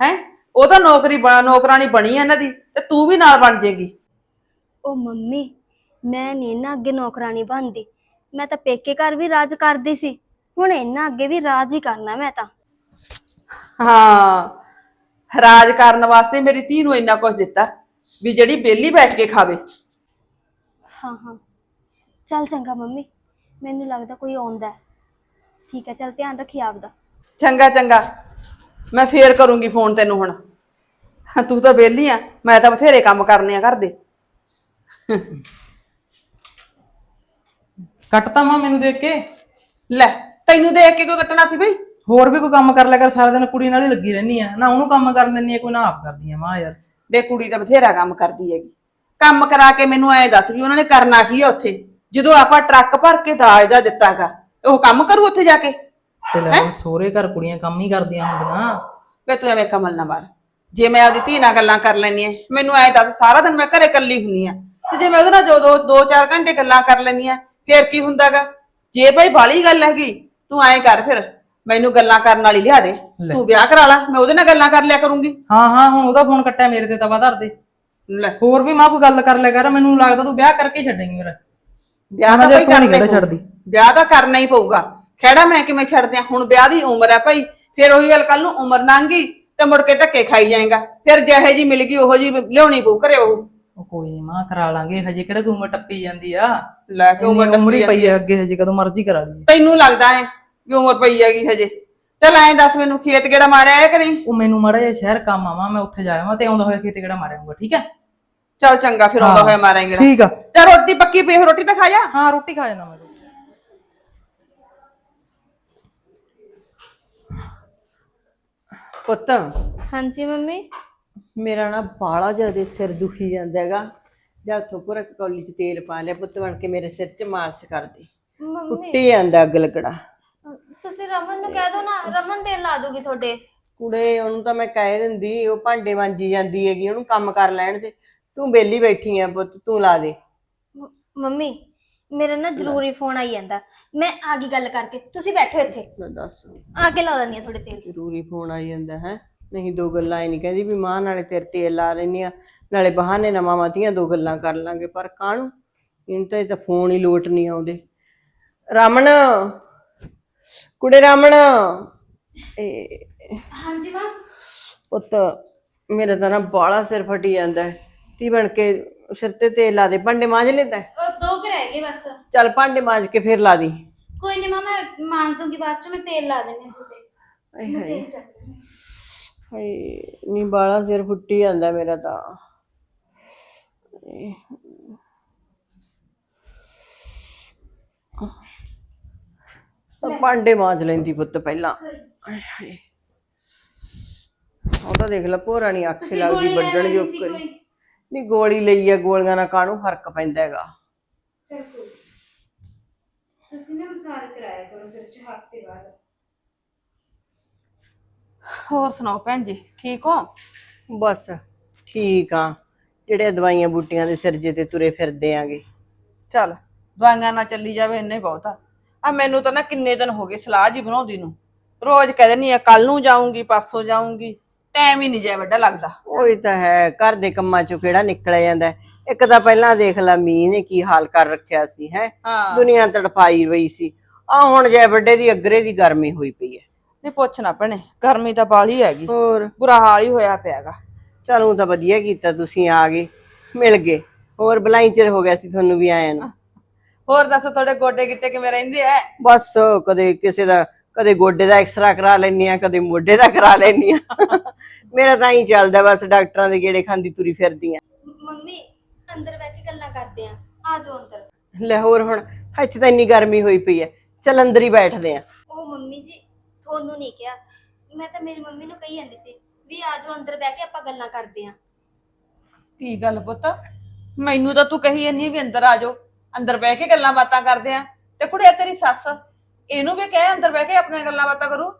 ਹੈ? ਉਹ ਤਾਂ ਨੌਕਰੀ ਬਣਾ ਨੌਕਰਾਨੀ ਬਣੀ ਹੈ ਇਹਨਾਂ ਦੀ ਤੇ ਤੂੰ ਵੀ ਨਾਲ ਬਣ ਜਾਏਗੀ ਉਹ ਮੰਮੀ ਮੈਂ ਨਹੀਂ ਨਾ ਅੱਗੇ ਨੌਕਰਾਨੀ ਬਣਦੀ। ਮੈਂ ਤਾਂ ਪੇਕੇ ਘਰ ਵੀ ਰਾਜ ਕਰਦੀ ਸੀ। ਹੁਣ ਇਹਨਾਂ ਅੱਗੇ ਵੀ ਰਾਜ ਹੀ ਕਰਨਾ ਮੈਂ ਤਾਂ। ਹਾਂ ਰਾਜ ਕਰਨ ਵਾਸਤੇ ਮੇਰੀ ਧੀ ਨੂੰ ਇੰਨਾ ਕੁਝ ਦਿੱਤਾ ਵੀ ਜਿਹੜੀ ਬੇਲੀ ਬੈਠ ਕੇ ਖਾਵੇ। ਹਾਂ ਹਾਂ। ਚੱਲ ਚੰਗਾ ਮੰਮੀ ਮੈਨੂੰ ਲੱਗਦਾ ਕੋਈ ਆਉਂਦਾ ਹੈ। ਠੀਕ ਹੈ ਚੱਲ ਧਿਆਨ ਰੱਖੀ ਆਪਦਾ। ਚੰਗਾ ਚੰਗਾ। ਮੈਂ ਫੇਰ ਕਰੂੰਗੀ ਫੋਨ ਤੈਨੂੰ ਹੁਣ। ਤੂੰ ਤਾਂ ਵਿਹਲੀ ਆ ਮੈਂ ਤਾਂ ਬਥੇਰੇ ਕੰਮ ਕਰਨੇ ਆ ਘਰ ਦੇ। ਕੱਟਤਾ ਮਾਂ ਮੈਨੂੰ ਦੇਖ ਕੇ? ਲੈ ਤੈਨੂੰ ਦੇਖ ਕੇ ਕੋਈ ਕੱਟਣਾ ਸੀ ਬਈ? ਹੋਰ ਵੀ ਕੋਈ ਕੰਮ ਕਰ ਲਿਆ ਕਰ ਸਾਰਾ ਦਿਨ ਕੁੜੀ ਨਾਲ ਹੀ ਲੱਗੀ ਰਹਿਨੀ ਆ। ਨਾ ਉਹਨੂੰ ਕੰਮ ਕਰਨ ਦਿੰਨੀ ਆ ਕੋਈ ਨਾ ਆਪ ਕਰਦੀ ਆ ਮਾਂ ਯਾਰ। ਵੇ ਕੁੜੀ ਤਾਂ ਬਥੇਰਾ ਕੰਮ ਕਰਦੀ ਹੈਗੀ। ਕੰਮ ਕਰਾ ਕੇ ਮੈਨੂੰ ਐਂ ਦੱਸ ਵੀ ਉਹਨਾਂ ਨੇ ਕਰਨਾ ਕੀ ਆ ਉੱਥੇ? ਜਦੋਂ ਆਪਾਂ ਟਰੱਕ ਭਰ ਕੇ ਦਾਜ ਦਾ ਦਿੱਤਾਗਾ ਉਹ ਕੰਮ ਕਰੂ ਉੱਥੇ ਜਾ ਕੇ? ਤੇ ਲੈ ਸੋਹਰੇ ਘਰ ਕੁੜੀਆਂ ਕੰਮ ਹੀ ਕਰਦੀਆਂ ਹੁੰਦੀਆਂ। ਵੇ ਤੂੰ ਐਵੇਂ ਕਮਲ ਨਾ ਮਾਰ। ਜੇ ਮੈਂ ਆਪਦੀ ਧੀ ਨਾਲ ਗੱਲਾਂ ਕਰ ਲੈਣੀ ਐ ਮੈਨੂੰ ਐ ਦੱਸ ਸਾਰਾ ਦਿਨ ਮੈਂ ਘਰੇ ਇਕੱਲੀ ਹੁੰਨੀ ਆ। ਤੇ ਜੇ ਮੈਂ ਉਹਦੇ ਨਾਲ ਜੋ ਦੋ ਦੋ ਚਾਰ ਘੰਟੇ ਗੱਲਾਂ ਕਰ ਲੈਣੀ ਆ ਫੇਰ ਕੀ ਹੁੰਦਾਗਾ? ਜੇ ਭਾਈ ਬਾਲੀ ਗੱਲ ਹੈਗੀ ਤੂੰ ਐਂ ਕਰ ਫਿਰ ਮੈਨੂੰ ਗੱਲਾਂ ਕਰਨ ਵਾਲੀ ਲਿਆ ਦੇ। ਤੂੰ ਵਿਆਹ ਕਰਾ ਲਾ ਮੈਂ ਉਹਦੇ ਨਾਲ ਗੱਲਾਂ ਕਰ ਲਿਆ ਕਰੂੰਗੀ। ਹਾਂ ਹਾਂ ਹੁਣ ਉਹਦਾ ਫੋਨ ਕੱਟਿਆ ਮੇਰੇ ਤੇ ਤਵਾ ਧਰ ਦੇ। ਲੈ। ਹੋਰ ਵੀ ਮਾਂ ਕੋਈ ਗੱਲ ਕਰ ਲਿਆ ਕਰ ਮੈਨੂੰ ਲੱਗਦਾ ਤੂੰ ਵਿਆਹ ਕਰਕੇ ਹੀ ਛੱਡੇਂਗੀ ਮੇਰਾ। ਵਿਆਹ ਤਾਂ ਜੇ ਭਾਈ ਤੂੰ ਨੀ ਕਰਨਾ ਹੀ ਕਹਿੰਦਾ ਛੱਡਦੀ। ਪਊ। ਵਿਆਹ ਤਾਂ ਕਰਨਾ ਹੀ ਪਊਗਾ। ਖਹਿੜਾ ਮੈਂ ਕਿਵੇਂ ਛੱਡ ਦਿਆਂ ਹੁਣ ਵਿਆਹ ਦੀ ਉਮਰ ਹੈ ਭਾਈ। ਫਿਰ ਉਹੀ ਗੱਲ ਕੱਲ ਨੂੰ ਉਮਰ ਲੰਘੀ ਤੇ ਮੁੜ ਕੇ ਧੱਕੇ ਖਾਈ ਜਾਏਗਾ। ਫਿਰ ਜਿਹੇ ਜੀ ਮਿਲ ਗਈ ਉਹੋ ਜੀ ਲਿਆਉਣੀ ਪਊ ਘਰੇ ਉਹ। ਉਹ ਕੋਈ ਨੀ ਮਾਂ ਕਰਾ ਲਾਂਗੇ। ਹਜੇ ਕਿਹੜਾ ਕੋਈ ਉਮਰ ਟੱਪੀ ਜਾਂਦੀ ਆ? ਲੈ ਕੇ ਉਮਰ ਟੱਪੀ ਹੀ ਜਾਂਦੀ ਪਈ ਹੈ ਆ। ਅੱਗੇ ਹਜੇ ਕਦੋਂ ਮਰਜ਼ੀ ਕਰਾ ਲਈ ਤੈਨੂੰ ਲੱਗਦਾ ਹੈ ਕਿ ਉਮਰ ਪਈ ਹੈਗੀ ਹਜੇ। ਚੱਲ ਐਂ ਦੱਸ ਮੈਨੂੰ ਖੇਤ ਕਿਹੜਾ ਮਾਰਿਆ ਹੈ ਕਰੀ ਉਹ ਮੈਨੂੰ ਮਾੜਾ ਜਿਹਾ ਸ਼ਹਿਰ ਕੰਮ ਆਵਾਂ ਮੈਂ ਉੱਥੇ ਜਾ ਆਵਾਂ ਤੇ ਆਉਂਦਾ ਹੋਇਆ ਖੇਤੇ ਕਿਹੜਾ ਮਾਰਿਆਉਂਗਾ ਠੀਕ ਹੈ? ਚੱਲ ਚੰਗਾ ਫਿਰ ਆਉਂਦਾ ਹੋਇਆ ਮਾਰਾਂਗੇ ਠੀਕ ਆ। ਚੱਲ ਰੋਟੀ ਪੱਕੀ ਪਈ ਹੋਈ, ਰੋਟੀ ਤਾਂ ਖਾ ਜਾ। ਹਾਂ ਰੋਟੀ ਖਾ ਜਾਣਾ ਮੈਂ। ਪੁੱਤ ਹਾਂਜੀ ਮੰਮੀ? ਮੇਰਾ ਨਾ ਬਾਲਾ ਜ਼ਿਆਦਾ ਸਿਰ ਦੁਖੀ ਜਾਂਦਾ ਹੈਗਾ। ਜਾ ਉੱਥੋਂ ਪੂਰਾ ਕੌਲੀ ਚ ਤੇਲ ਪਾ ਲਿਆ ਪੁੱਤ ਬਣ ਕੇ ਮੇਰੇ ਸਿਰ ਚ ਮਾਲਿਸ਼ ਕਰ ਦੇ। ਮੰਮੀ ਟੁੱਟੀ ਜਾਂਦਾ ਅੱਗ ਲੱਗਣਾ ਤੁਸੀਂ ਰਮਨ ਨੂੰ ਕਹਿ ਦਿਓ ਨਾ ਰਮਨ ਤੇਲ ਲਾ ਦੂਗੀ ਤੁਹਾਡੇ। ਕੁੜੇ ਉਹਨੂੰ ਤਾਂ ਮੈਂ ਕਹਿ ਦਿੰਦੀ ਉਹ ਭਾਂਡੇ ਮਾਂਜੀ ਜਾਂਦੀ ਹੈਗੀ ਉਹਨੂੰ ਕੰਮ ਕਰ ਲੈਣ ਦੇ। ਤੂੰ ਬੇਲੀ ਬੈਠੀ ਆ ਪੁੱਤ ਤੂੰ ਲਾ ਦੇ। ਮ- ਮੰਮੀ ਮੇਰਾ ਨਾ ਜ਼ਰੂਰੀ ਫੋਨ ਆਈ ਜਾਂਦਾ। ਮੈਂ ਆ ਗਈ ਗੱਲ ਕਰਕੇ ਤੁਸੀਂ ਬੈਠੋ ਇੱਥੇ। ਲੈ ਦੱਸ। ਆ ਕੇ ਲਾ ਦਿੰਦੀ ਆ ਤੁਹਾਡੇ ਤੇਲ। ਜ਼ਰੂਰੀ ਫੋਨ ਆਈ ਜਾਂਦਾ ਹੈ? ਨਹੀਂ ਦੋ ਗੱਲਾਂ ਹੀ ਨਹੀਂ ਕਹਿੰਦੀ ਵੀ ਮਾਂ ਨਾਲੇ ਤੇਰੇ ਤੇਲ ਲਾ ਲੈਨੀ ਆ ਨਾਲੇ ਬਹਾਨੇ ਨਾ ਮਾਵਾਂ ਧੀਆਂ ਦੋ ਗੱਲਾਂ ਕਰ ਲਾਂਗੇ ਪਰ ਕਾਹਨੂੰ? ਇਹਨੂੰ ਤਾਂ ਇਹ ਤਾਂ ਫੋਨ ਹੀ ਲੋਟ ਨਹੀਂ ਆਉਂਦੇ। ਰਮਣ ਕੁੜੇ ਰਮਣ ਇਹ ਹਾਂਜੀ ਮਾਂ। ਪੁੱਤ ਮੇਰਾ ਤਾਂ ਨਾ ਬਾਲਾ ਸਿਰ ਫਟੀ ਜਾਂਦਾ ਹੈ। ਤੀ ਬਣ ਕੇ ਸਿਰ ਤੇ ਤੇਲ ਲਾ ਦੇ ਭਾਂਡੇ ਮਾਂਜ ਲੈਂਦਾ ਹੈ? ਉਹ ਦੋ ਕੁ ਰਹਿ ਗਏ ਬਸ। ਚੱਲ ਭਾਂਡੇ ਮਾਂਜ ਕੇ ਫਿਰ ਲਾ ਦੀ। ਕੋਈ ਨਹੀਂ ਮਾਂ ਮੈਂ ਮਾਂਜ ਦੂੰਗੀ ਬਾਅਦ ਚ ਮੈਂ ਤੇਲ ਲਾ ਹਾਂ ਤੁਹਾਡੇ। ਆਏ ਹਾਏ। ਹਾਏ ਨੀ ਬਾਲਾ ਸਿਰ ਫੁੱਟੀ ਜਾਂਦਾ ਮੇਰਾ ਤਾਂ। ਭਾਂਡੇ ਮਾਂਜ ਲੈਂਦੀ ਪੁੱਤ ਪਹਿਲਾਂ। ਆਏ ਹਾਏ। ਉਹ ਤਾਂ ਦੇਖ ਲੈ ਭੋਰਾ ਨਹੀਂ ਅੱਖ ਤੁਸੀਂ ਲੱਗਦੀ ਗੋਲੀ ਵੱਡਣ ਲੈਣੀ ਜੋ ਸੀ ਕਰੀ ਕੋਈ? ਨਹੀਂ ਗੋਲੀ ਲਈ ਆ ਗੋਲੀਆਂ ਨਾਲ ਕਾਹਨੂੰ ਫ਼ਰਕ ਪੈਂਦਾ ਹੈਗਾ। ਚਲ ਕੋਈ ਤੁਸੀਂ ਨਾ ਮਸਾਜ ਕਰਾਇਆ ਕਰੋ ਸਿਰ ਚ ਹਫ਼ਤੇ ਬਾਅਦ। ਹੋਰ ਸੁਣਾਓ ਭੈਣ ਜੀ ਠੀਕ ਹੋ? ਬਸ ਠੀਕ ਆ। ਜਿਹੜੇ ਦਵਾਈਆਂ ਬੂਟੀਆਂ ਦੇ ਸਿਰ ਜੇ ਤੇ ਤੁਰੇ ਫਿਰਦੇ ਆਂਗੇ। ਚੱਲ ਦਵਾਈਆਂ ਨਾਲ ਚੱਲੀ ਜਾਵੇ ਇੰਨੇ ਬਹੁਤ ਆ। ਆ ਮੈਨੂੰ ਤਾਂ ਨਾ ਕਿੰਨੇ ਦਿਨ ਹੋ ਗਏ ਸਲਾਹ ਜੀ ਬਣਾਉਂਦੀ ਨੂੰ। ਰੋਜ਼ ਕਹਿ ਦਿੰਦੀ ਆ ਕੱਲ ਨੂੰ ਜਾਊਂਗੀ ਪਰਸੋਂ ਜਾਊਂਗੀ। ਟਾਈਮ ਹੀ ਨਹੀਂ ਜਾਏ ਵੱਡਾ ਲੱਗਦਾ। ਉਹੀ ਤਾਂ ਹੈ ਘਰ ਦੇ ਕੰਮਾਂ ਚੋਂ ਕਿਹੜਾ ਨਿਕਲਿਆ ਜਾਂਦਾ ਹੈ। ਇੱਕ ਤਾਂ ਪਹਿਲਾਂ ਦੇਖ ਲਾ ਮੀਂਹ ਨੇ ਕੀ ਹਾਲ ਕਰ ਰੱਖਿਆ ਸੀ ਹੈ। ਹਾਂ। ਦੁਨੀਆ ਤੜਫਾਈ ਹੋਈ ਸੀ। ਆ ਹੁਣ ਜੈ ਵੱਡੇ ਦੀ ਅਗਰੇ ਦੀ ਗਰਮੀ ਹੋਈ ਪਈ ਹੈ। ਨਹੀਂ ਪੁੱਛਣਾ ਭੈਣੇ ਗਰਮੀ ਤਾਂ ਬਾਲੀ ਹੈਗੀ। ਹੋਰ? ਬੁਰਾ ਹਾਲ ਹੀ ਹੋਇਆ ਪਿਆਗਾ। ਚਲੋ ਤਾਂ ਵਧੀਆ ਕੀਤਾ ਤੁਸੀਂ ਆ ਗਏ ਮਿਲ ਗਏ। ਹੋਰ ਬਲਾਈ ਚਿਰ ਹੋ ਗਿਆ ਸੀ ਤੁਹਾਨੂੰ ਵੀ ਆਇਆ ਨੂੰ। ਹੋਰ ਦੱਸੋ ਤੁਹਾਡੇ ਗੋਡੇ ਗਿੱਟੇ ਕਿਵੇਂ ਰਹਿੰਦੇ ਐ? ਬਸ ਕਦੇ ਕਿਸੇ ਦਾ ਕਦੇ ਗੋਡੇ ਦਾ ਐਕਸਰਾ ਕਰਾ ਲੈਣੀ ਆ ਕਦੇ ਮੋਢੇ ਦਾ ਕਰਾ ਲੈਣੀ ਆ ਮੇਰਾ ਤਾਂ ਹੀ ਚੱਲਦਾ ਬਸ ਡਾਕਟਰਾਂ ਦੇ ਗੇੜੇ ਖਾਂਦੀ ਤੁਰੀ ਫਿਰਦੀ ਆ ਮੰਮੀ ਅੰਦਰ ਬੈ ਕੇ ਗੱਲਾਂ ਕਰਦੇ ਆ ਆ ਜਾਓ ਅੰਦਰ। ਲੈ ਹੋਰ ਹੁਣ ਇੱਥੇ ਤਾਂ ਇੰਨੀ ਗਰਮੀ ਹੋਈ ਪਈ ਹੈ ਚੱਲ ਅੰਦਰ ਹੀ ਬੈਠਦੇ ਆ ਉਹ ਮੰਮੀ ਜੀ ਤੁਹਾਨੂੰ ਨਹੀਂ ਕਿਹਾ। ਮੈਂ ਤਾਂ ਮੇਰੀ ਮੰਮੀ ਨੂੰ ਕਹੀ ਜਾਂਦੀ ਸੀ ਵੀ ਆ ਜਾਓ ਅੰਦਰ ਬੈ ਕੇ ਆਪਾਂ ਗੱਲਾਂ ਕਰਦੇ ਆ ਕੀ ਗੱਲ ਪੁੱਤ? ਮੈਨੂੰ ਤਾਂ ਤੂੰ ਕਹੀ ਇੰਨੀ ਵੀ ਅੰਦਰ ਆ ਜਾਓ। ਅੰਦਰ ਬਹਿ ਕੇ ਗੱਲਾਂ ਬਾਤਾਂ ਕਰਦੇ ਆ। ਤੇ ਕੁੜਿਆ ਤੇਰੀ ਸੱਸ ਇਹਨੂੰ ਵੀ ਕਹੇ ਅੰਦਰ ਬਹਿ ਕੇ ਆਪਣੀਆਂ ਗੱਲਾਂ ਬਾਤਾਂ ਕਰੂ?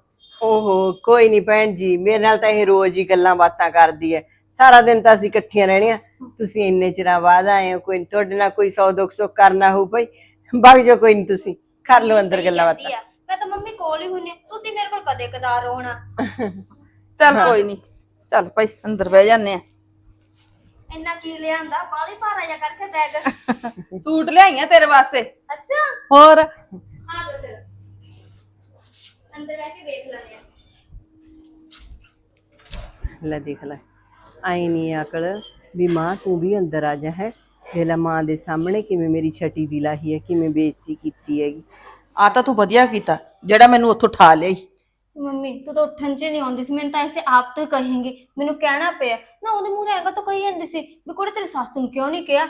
ਓਹੋ ਕੋਈ ਨਹੀਂ ਭੈਣ ਜੀ ਮੇਰੇ ਨਾਲ ਤਾਂ ਇਹ ਰੋਜ਼ ਹੀ ਗੱਲਾਂ ਬਾਤਾਂ ਕਰਦੀ ਹੈ ਸਾਰਾ ਦਿਨ ਤਾਂ ਅਸੀਂ ਇਕੱਠੀਆਂ ਰਹਿਣੀਆਂ। ਤੁਸੀਂ ਇੰਨੇ ਚਿਰਾਂ ਬਾਅਦ ਆਏ ਹੋ ਕੋਈ ਤੁਹਾਡੇ ਨਾਲ ਕੋਈ ਸੌ ਦੁੱਖ ਸੁੱਖ ਕਰਨਾ ਹੋਊ ਭਾਈ। ਵਗ ਜਾਓ ਕੋਈ ਨਹੀਂ ਤੁਸੀਂ ਕਰ ਲਓ ਅੰਦਰ ਗੱਲਾਂ ਬਾਤਾਂ। ਆ। ਮੈਂ ਤਾਂ ਮੰਮੀ ਕੋਲ ਹੀ ਹੁੰਨੇ ਤੁਸੀਂ ਮੇਰੇ ਕੋਲ ਕਦੇ ਕਦਾਰ ਹੋਣਾ ਚੱਲ ਕੋਈ ਨਹੀਂ ਚੱਲ ਭਾਈ ਅੰਦਰ ਬਹਿ ਜਾਂਦੇ ਆ। ਇੰਨਾ ਕੀ ਲਿਆਂਦਾ? ਬਾਲੀ ਭਾਰਾ ਜਾ ਕਰਕੇ ਬੈਗ ਸੂਟ ਲਿਆਈਆਂ ਤੇਰੇ ਵਾਸਤੇ। ਅੱਛਾ। ਹੋਰ? ਆ ਜਾਓ ਫਿਰ। ਅੰਦਰ ਬੈ ਕੇ ਵੇਖ ਲੈਣੇ ਆ। ਲੈ ਦੇਖ ਲੈ। ਆਈ ਨਹੀਂ ਅਕਲ ਵੀ ਮਾਂ ਤੂੰ ਵੀ ਅੰਦਰ ਆ ਜਾ ਹੈ। ਦੇਖ ਲੈ ਮਾਂ ਦੇ ਸਾਹਮਣੇ ਕਿਵੇਂ ਮੇਰੀ ਛਟੀ ਦੀ ਲਾਹੀ ਹੈ ਕਿਵੇਂ ਬੇਇੱਜ਼ਤੀ ਕੀਤੀ ਹੈਗੀ। ਆ ਤਾਂ ਤੂੰ ਵਧੀਆ ਕੀਤਾ ਜਿਹੜਾ ਮੈਨੂੰ ਉੱਥੋਂ ਠਾ ਲਿਆਈ। ਮੰਮੀ ਤੂੰ ਤਾਂ ਉੱਠਣ ਚ ਨਹੀਂ ਆਉਂਦੀ ਸੀ ਮੈਨੂੰ ਤਾਂ ਐਸੇ ਆਪ ਤੋਂ ਕਹੇਂਗੀ। ਮੈਨੂੰ ਕਹਿਣਾ ਪਿਆ। ਨਾ ਉਹਦੇ ਮੂਹਰੇ ਹੈਗਾ ਤਾਂ ਕਹੀ ਜਾਂਦੀ ਸੀ ਵੀ ਕੋੜੇ ਤੇਰੀ ਸੱਸ ਨੂੰ ਕਿਉਂ ਨਹੀਂ ਕਿਹਾ?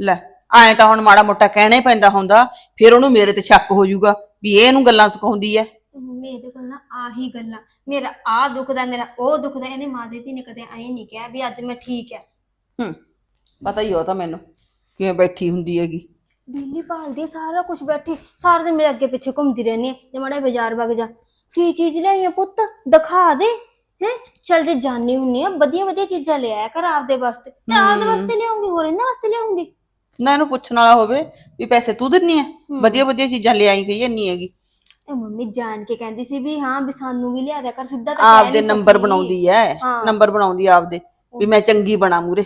ਲੈ ਐਂ ਤਾਂ ਹੁਣ ਮਾੜਾ ਮੋਟਾ ਕਹਿਣਾ ਹੀ ਪੈਂਦਾ ਹੁੰਦਾ ਫਿਰ ਉਹਨੂੰ ਮੇਰੇ ਤੇ ਸ਼ੱਕ ਹੋ ਜਾਊਗਾ ਵੀ ਇਹ ਇਹਨੂੰ ਗੱਲਾਂ ਸਿਖਾਉਂਦੀ ਐ। ਮੰਮੀ ਇਹਦੇ ਕੋਲ ਨਾ ਆਹੀ ਗੱਲਾਂ। ਮੇਰਾ ਆ ਦੁਖਦਾ ਮੇਰਾ ਉਹ ਦੁਖਦਾ ਇਹਨੇ ਮਾਂ ਦੇ ਧੀ ਨੇ ਕਦੇ ਐਂ ਨਹੀਂ ਕਿਹਾ ਵੀ ਅੱਜ ਮੈਂ ਠੀਕ ਹੈ ਹੂੰ ਪਤਾ ਹੀ ਹੋ ਤਾਂ ਮੈਨੂੰ ਕਿਵੇਂ ਬੈਠੀ ਹੁੰਦੀ ਹੈਗੀ। ਦਿੱਲੀ ਭਾਲਦੀ ਆ, ਸਾਰਾ ਕੁਝ ਬੈਠੀ ਸਾਰਾ ਦਿਨ ਮੇਰੇ ਅੱਗੇ ਪਿੱਛੇ ਘੁੰਮਦੀ ਰਹਿੰਦੀ ਹੈ ਜੇ ਮਾੜਾ ਜਿਹਾ ਬਾਜ਼ਾਰ ਵਗ ਜਾ। ਕੀ ਚੀਜ਼ ਲਿਆਈ ਆ ਪੁੱਤ? ਦਿਖਾ ਦੇ ਹੈ? ਚੱਲ ਜੇ ਜਾਣੀ ਹੁੰਨੀ ਆ ਵਧੀਆ ਵਧੀਆ ਚੀਜ਼ਾਂ ਲੈ ਆਇਆ ਕਰ ਆਪਦੇ ਵਾਸਤੇ। ਤੇ ਆਪਦੇ ਵਾਸਤੇ ਲਿਆਉਂਗੀ ਹੋਰ ਇਹਨਾਂ ਵਾਸਤੇ ਲਿਆਉਂਗੀ? ਨਾ ਇਹਨੂੰ ਪੁੱਛਣ ਵਾਲਾ ਹੋਵੇ ਵੀ ਪੈਸੇ ਤੂੰ ਦਿੰਨੀ ਆ? ਵਧੀਆ ਵਧੀਆ ਚੀਜ਼ਾਂ ਲਿਆਈ ਗਈ ਇੰਨੀ ਹੈਗੀ। ਇਹ ਮੰਮੀ ਜਾਣ ਕੇ ਕਹਿੰਦੀ ਸੀ ਵੀ ਹਾਂ ਵੀ ਸਾਨੂੰ ਵੀ ਲਿਆ ਦਿਆ ਕਰ ਸਿੱਧਾ ਤਾਂ ਕਹਿ ਆਪਦੇ ਨਹੀਂ ਨੰਬਰ। ਬਣਾਉਂਦੀ ਐ। ਹਾਂ। ਨੰਬਰ ਬਣਾਉਂਦੀ ਆ ਆਪਦੇ ਵੀ ਮੈਂ ਚੰਗੀ ਬਣਾ ਮੂਰੇ।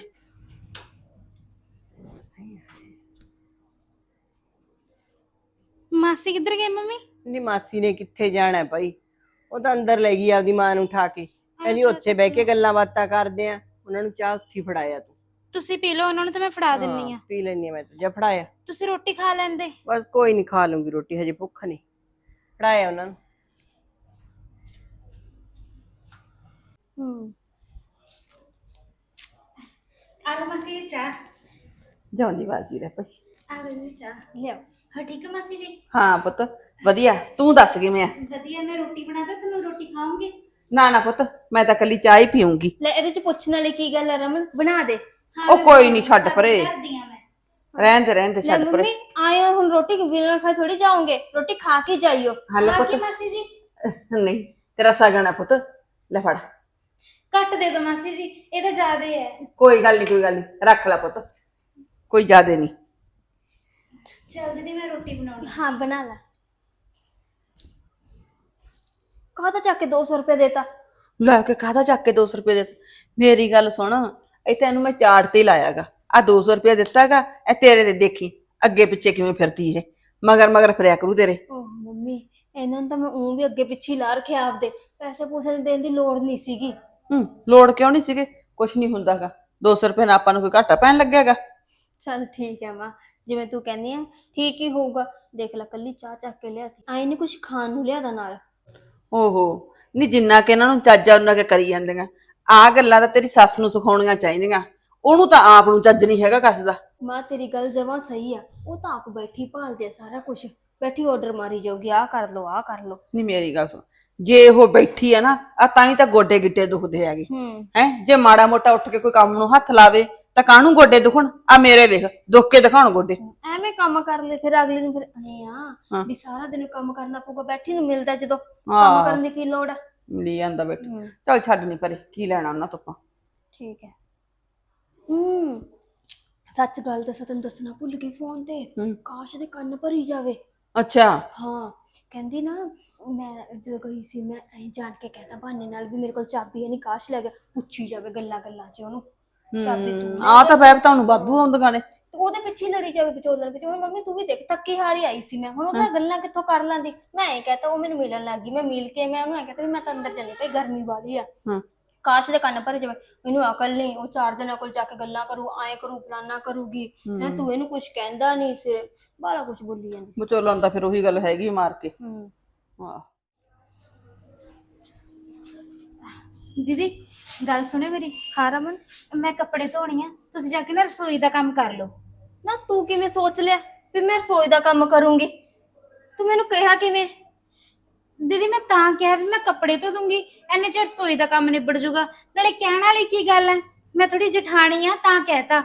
ਮਾਸੀ ਕਿੱਧਰ ਗਏ ਮੰਮੀ? ਨੀ ਮਾਸੀ ਨੇ ਕਿੱਥੇ ਜਾਣਾ ਹੈ ਭਾਈ? ਉਹ ਤਾਂ ਅੰਦਰ ਲੈ ਗਈ ਆਪਦੀ ਮਾਂ ਨੂੰ ਉਠਾ ਕੇ। ਕਹਿੰਦੀ ਉੱਥੇ ਬਹਿ ਕੇ ਗੱਲਾਂ ਬਾਤਾਂ ਕਰਦੇ ਆ। ਉਹਨਾਂ ਨੂੰ ਚਾਹ ਉੱਥੇ ਹੀ ਫੜਾਇਆ ਤੂੰ। ਤੁਸੀਂ ਪੀ ਲਓ ਉਹਨਾਂ ਨੂੰ ਤਾਂ ਮੈਂ ਫੜਾ ਦਿੰਨੀ ਆ। ਹਾਂ, ਪੀ ਲੈਣੀ ਮੈਂ ਤਾਂ। ਜਾ ਫੜਾਇਆ। ਤੁਸੀਂ ਰੋਟੀ ਖਾ ਲੈਂਦੇ। ਬਸ ਕੋਈ ਨਹੀਂ ਖਾ ਲੂੰਗੀ ਰੋਟੀ ਹਜੇ ਭੁੱਖ ਨਹੀਂ ਫੜਾਇਆ ਉਹਨਾਂ ਨੂੰ। ਹੂੰ। ਆ ਲਓ ਮਾਸੀ ਜੀ ਚਾਹ। ਜਾਂਦੀ ਬਾਜੀ ਰਹਿ ਪਈ ਆ ਲਓ ਜੀ ਚਾਹ। ਲਿਆਓ। ਹਾਂ ਠੀਕ ਹੈ ਮਾਸੀ ਜੀ? ਹਾਂ ਪੁੱਤ। ਵਧੀਆ ਤੂੰ ਦੱਸ ਕਿਵੇਂ ਆ? ਵਧੀਆ ਮੈਂ ਰੋਟੀ ਬਣਾ ਦਾਂ ਤੁਹਾਨੂੰ ਰੋਟੀ ਖਾਓਗੇ ਨਾ ਨਾ ਪੁੱਤ ਮੈਂ ਤਾਂ ਕੱਲੀ ਚਾਹ ਹੀ ਪੀਉਂਗੀ ਲੈ ਇਹਦੇ ਚ ਪੁੱਛਣ ਵਾਲੀ ਕੀ ਗੱਲ ਹੈ ਰਮਨ? ਬਣਾ ਦੇ। ਉਹ ਕੋਈ ਨਹੀਂ ਛੱਡ ਪਰੇ। ਕਰਦੀ ਆ ਮੈਂ। ਰਹਿਣ ਦੇ ਰਹਿਣ ਦੇ ਲੈ ਛੱਡ ਪਰੇ। ਮੰਮੀ ਆਇਓ ਹੁਣ ਰੋਟੀ ਬਿਨਾਂ ਖਾਏ ਥੋੜੀ ਜਾਓਗੇ। ਰੋਟੀ ਖਾ ਕੇ ਜਾਈਓ। ਹੱਲ ਆ ਪੁੱਤ। ਕੀ ਮਾਸੀ ਜੀ। ਨਹੀਂ ਤੇਰਾ ਸਗਣ ਪੁੱਤ। ਲੈ ਫੜ। ਕੱਟ ਦੇ ਦੋ ਮਾਸੀ ਜੀ ਇਹ ਤਾਂ ਜ਼ਿਆਦਾ ਹੈ ਕੋਈ ਗੱਲ ਨਹੀਂ ਕੋਈ ਗੱਲ ਨਹੀਂ ਰੱਖ ਲੈ ਪੁੱਤ। ਕੋਈ ਜ਼ਿਆਦੇ ਨਹੀਂ ਚੱਲ ਦੀਦੀ ਮੈਂ ਰੋਟੀ ਬਣਾਉਣੀ। ਹਾਂ ਬਣਾ ਲੈ। ਕਾਹਦਾ ਚੱਕ ਕੇ 200 ਰੁਪਏ ਦੇਤਾ? ਲੈ ਕੇ ਕਾਹਦਾ ਚੱਕ ਕੇ 200 ਰੁਪਏ ਦੇ ਮੇਰੀ ਗੱਲ ਸੁਣ ਇਹ ਤੈਨੂੰ ਮੈਂ ਚਾਰਟ ਤੇ ਹੀ ਲਾਇਆਗਾ। ਆ 200 ਰੁਪਏ ਦਿੱਤਾਗਾ ਇਹ ਤੇਰੇ ਦੇ ਦੇਖੀ ਅੱਗੇ ਪਿੱਛੇ ਕਿਵੇਂ ਫਿਰਦੀ ਇਹ। ਮਗਰ ਮਗਰ ਫਿਰਿਆ ਕਰੂ ਤੇਰੇ। ਓਹ ਮੰਮੀ ਇਹਨਾਂ ਨੂੰ ਤਾਂ ਮੈਂ ਉਹ ਵੀ ਅੱਗੇ ਪਿੱਛੇ ਹੀ ਲਾ ਰੱਖਿਆ ਆਪਦੇ। ਪੈਸੇ ਪੂਸੇ ਦੇਣ ਦੀ ਲੋੜ ਨਹੀਂ ਸੀਗੀ। ਹੂੰ ਲੋੜ ਕਿਉਂ ਨਹੀਂ ਸੀਗੇ? ਕੁਛ ਨਹੀਂ ਹੁੰਦਾਗਾ। 200 ਰੁਪਏ ਨਾਲ ਆਪਾਂ ਨੂੰ ਕੋਈ ਘਾਟਾ ਪੈਣ ਲੱਗਿਆਗਾ। ਚੱਲ ਠੀਕ ਹੈ ਮਾਂ ਜਿਵੇਂ ਤੂੰ ਕਹਿੰਦੀ ਆ ਠੀਕ ਹੀ ਹੋਊਗਾ। ਦੇਖ ਲੈ ਕੱਲੀ ਚਾਹ ਚੱਕ ਕੇ ਲਿਆਤੀ। ਆਈ ਨਹੀਂ ਕੁਝ ਖਾਣ ਨੂੰ ਲਿਆਦਾ ਨਾਲ? ਓਹੋ। ਨਹੀਂ ਜਿੰਨਾ ਕਿ ਇਹਨਾਂ ਨੂੰ ਚੱਜਾ ਉਹਨਾਂ ਕੇ ਕਰੀ ਜਾਂਦੀਆਂ। ਆ ਗੱਲਾਂ ਤਾਂ ਤੇਰੀ ਸੱਸ ਨੂੰ ਸਿਖਾਉਣੀਆਂ ਚਾਹੀਦੀਆਂ। ਉਹਨੂੰ ਤਾਂ ਆਪ ਨੂੰ ਚੱਜ ਨਹੀਂ ਹੈਗਾ ਕੱਸਦਾ ਮਾਂ ਤੇਰੀ ਗੱਲ ਜਮਾਂ ਸਹੀ ਆ। ਉਹ ਤਾਂ ਆਪ ਬੈਠੀ ਭਾਲਦੇ ਆ ਸਾਰਾ ਕੁਝ ਬੈਠੀ ਆਰਡਰ ਮਾਰੀ ਜਾਊਗੀ ਆਹ ਕਰ ਲਓ ਆਹ ਕਰ ਲਓ। ਨਹੀਂ ਮੇਰੀ ਗੱਲ ਸੁਣ। ਜੇ ਉਹ ਬੈਠੀ ਆ ਨਾ ਆ ਤਾਂ ਹੀ ਤਾਂ ਗੋਡੇ ਗਿੱਟੇ ਦੁਖਦੇ ਹੈਗੇ। ਹੂੰ। ਹੈ? ਜੇ ਮਾੜਾ ਮੋਟਾ ਉੱਠ ਕੇ ਕੋਈ ਕੰਮ ਨੂੰ ਹੱਥ ਲਾਵੇ ਤਾਂ ਕਾਹਨੂੰ ਗੋਡੇ ਦੁਖਣ? ਆ ਮੇਰੇ ਵੇਖ ਦੁੱਖ ਕੇ ਦਿਖਾਉਣ ਗੋਡੇ। ਐਵੇਂ ਕੰਮ ਕਰ ਲੈ ਫਿਰ ਅਗਲੇ ਨੂੰ ਫਿਰ ਅਨੇ ਆ। ਵੀ ਸਾਰਾ ਦਿਨ ਕੰਮ ਕਰਨਾ ਪਊਗਾ ਬੈਠੀ ਨੂੰ ਮਿਲਦਾ ਜਦੋਂ। ਕੰਮ। ਕਰਨ ਦੀ ਕੀ ਲੋੜ ਆ? ਬੈਠ। ਹੂੰ। ਚੱਲ ਛੱਡ ਨਹੀਂ ਪਰੇ ਕੀ ਲੈਣਾ ਉਹਨਾਂ ਤੋਂ ਆਪਾਂ? ਠੀਕ ਹੈ। ਹੂੰ। ਸੱਚ ਗੱਲ ਦੱਸਾਂ ਤੈਨੂੰ ਦੱਸਣਾ ਭੁੱਲ ਗਈ ਫੋਨ ਤੇ। ਕਾਸ਼ ਦੇ ਕੰਨ ਭਰੀ ਜਾਵੇ। ਅੱਛਾ। ਹਾਂ। ਕਹਿੰਦੀ ਨਾ ਮੈਂ ਜਦੋਂ ਗਈ ਸੀ ਮੈਂ ਐਂ ਜਾਣ ਕੇ ਕਹਤਾ ਬਹਾਨੇ ਨਾਲ ਵੀ ਮੇਰੇ ਕੋਲ ਚਾਬੀ ਹੈ ਨਹੀਂ ਕਾਸ਼ ਲੈ ਗਿਆ ਪੁੱਛੀ ਜਾਵੇ ਗੱਲਾਂ ਗੱਲਾਂ 'ਚ ਉਹਨੂੰ। ਚਾਬੀ ਤੂੰ ਆ ਤਾਂ ਵੈਬ ਤੁਹਾਨੂੰ ਵਾਧੂ ਆਉਂਦੀਆਂ ਨੇ। ਤੇ ਉਹਦੇ ਪਿੱਛੇ ਹੀ ਲੜੀ ਜਾਵੇ ਵਿਚੋਲਣ ਪਿੱਛੇ ਹੁਣ ਮੰਮੀ ਤੂੰ ਵੀ ਦੇਖ ਥੱਕੀ ਹਾਰੀ ਆਈ ਸੀ ਮੈਂ। ਹੁਣ ਉਹਦਾ ਗੱਲਾਂ ਕਿੱਥੋਂ ਕਰ ਲਾਂਦੀ? ਮੈਂ ਐਂ ਕਹਤਾ ਉਹ ਮੈਨੂੰ ਮਿਲਣ ਲੱਗ ਗਈ। ਮੈਂ ਮਿਲ ਕੇ ਮੈਂ ਉਹਨੂੰ ਐਂ ਕਹਤਾ ਵੀ ਮੈਂ ਤਾਂ ਅੰਦਰ ਚੱਲੀ ਪਈ ਗਰਮੀ ਵਾਲੀ ਆ। ਹਾਂ। ਕਾਸ਼ ਦੇ ਕੰਨ ਭਰੇ ਜਾਵੇ। ਮੈਨੂੰ ਅਕਲ ਨਹੀਂ ਉਹ ਚਾਰ ਜਣਾਂ ਕੋਲ ਜਾ ਕੇ ਗੱਲਾਂ ਕਰੂ ਐਂ ਕਰੂ ਫਲਾਨਾ ਕਰੂਗੀ। ਹੈਂ। ਤੂੰ ਇਹਨੂੰ ਕੁਝ ਕਹਿੰਦਾ ਨਹੀਂ ਸਿਰ। ਬਾਲਾ ਕੁਝ ਬੋਲੀ ਜਾਂਦੀ ਸੀ। ਵਿਚੋਲਣ ਤਾਂ ਫਿਰ ਉਹੀ ਗੱਲ ਹੈਗੀ ਮਾਰ ਕੇ। ਹੂੰ। ਹਾਂ ਦੀਦੀ ਗੱਲ ਸੁਣਿਓ ਮੇਰੀ ਹਾਂ ਰਮਨ ਮੈਂ ਕੱਪੜੇ ਧੋਣੀ ਆ ਤੁਸੀਂ ਜਾ ਕੇ ਨਾ ਰਸੋਈ ਦਾ ਕੰਮ ਕਰ ਲਓ। ਨਾ ਤੂੰ ਕਿਵੇਂ ਸੋਚ ਲਿਆ ਵੀ ਮੈਂ ਰਸੋਈ ਦਾ ਕੰਮ ਕਰੂੰਗੀ? ਤੂੰ ਮੈਨੂੰ ਕਿਹਾ ਕਿਵੇਂ? ਦੀਦੀ ਮੈਂ ਤਾਂ ਕਿਹਾ ਵੀ ਮੈਂ ਕੱਪੜੇ ਧੋ ਦੂੰਗੀ ਐਨੇ ਚਿਰ ਰਸੋਈ ਦਾ ਕੰਮ ਨਿਬੜ ਜਾਊਗਾ ਨਾਲੇ ਕਹਿਣ ਵਾਲੀ ਕੀ ਗੱਲ ਹੈ ਮੈਂ ਥੋੜੀ ਜਠਾਣੀ ਆ ਤਾਂ ਕਹਿਤਾ।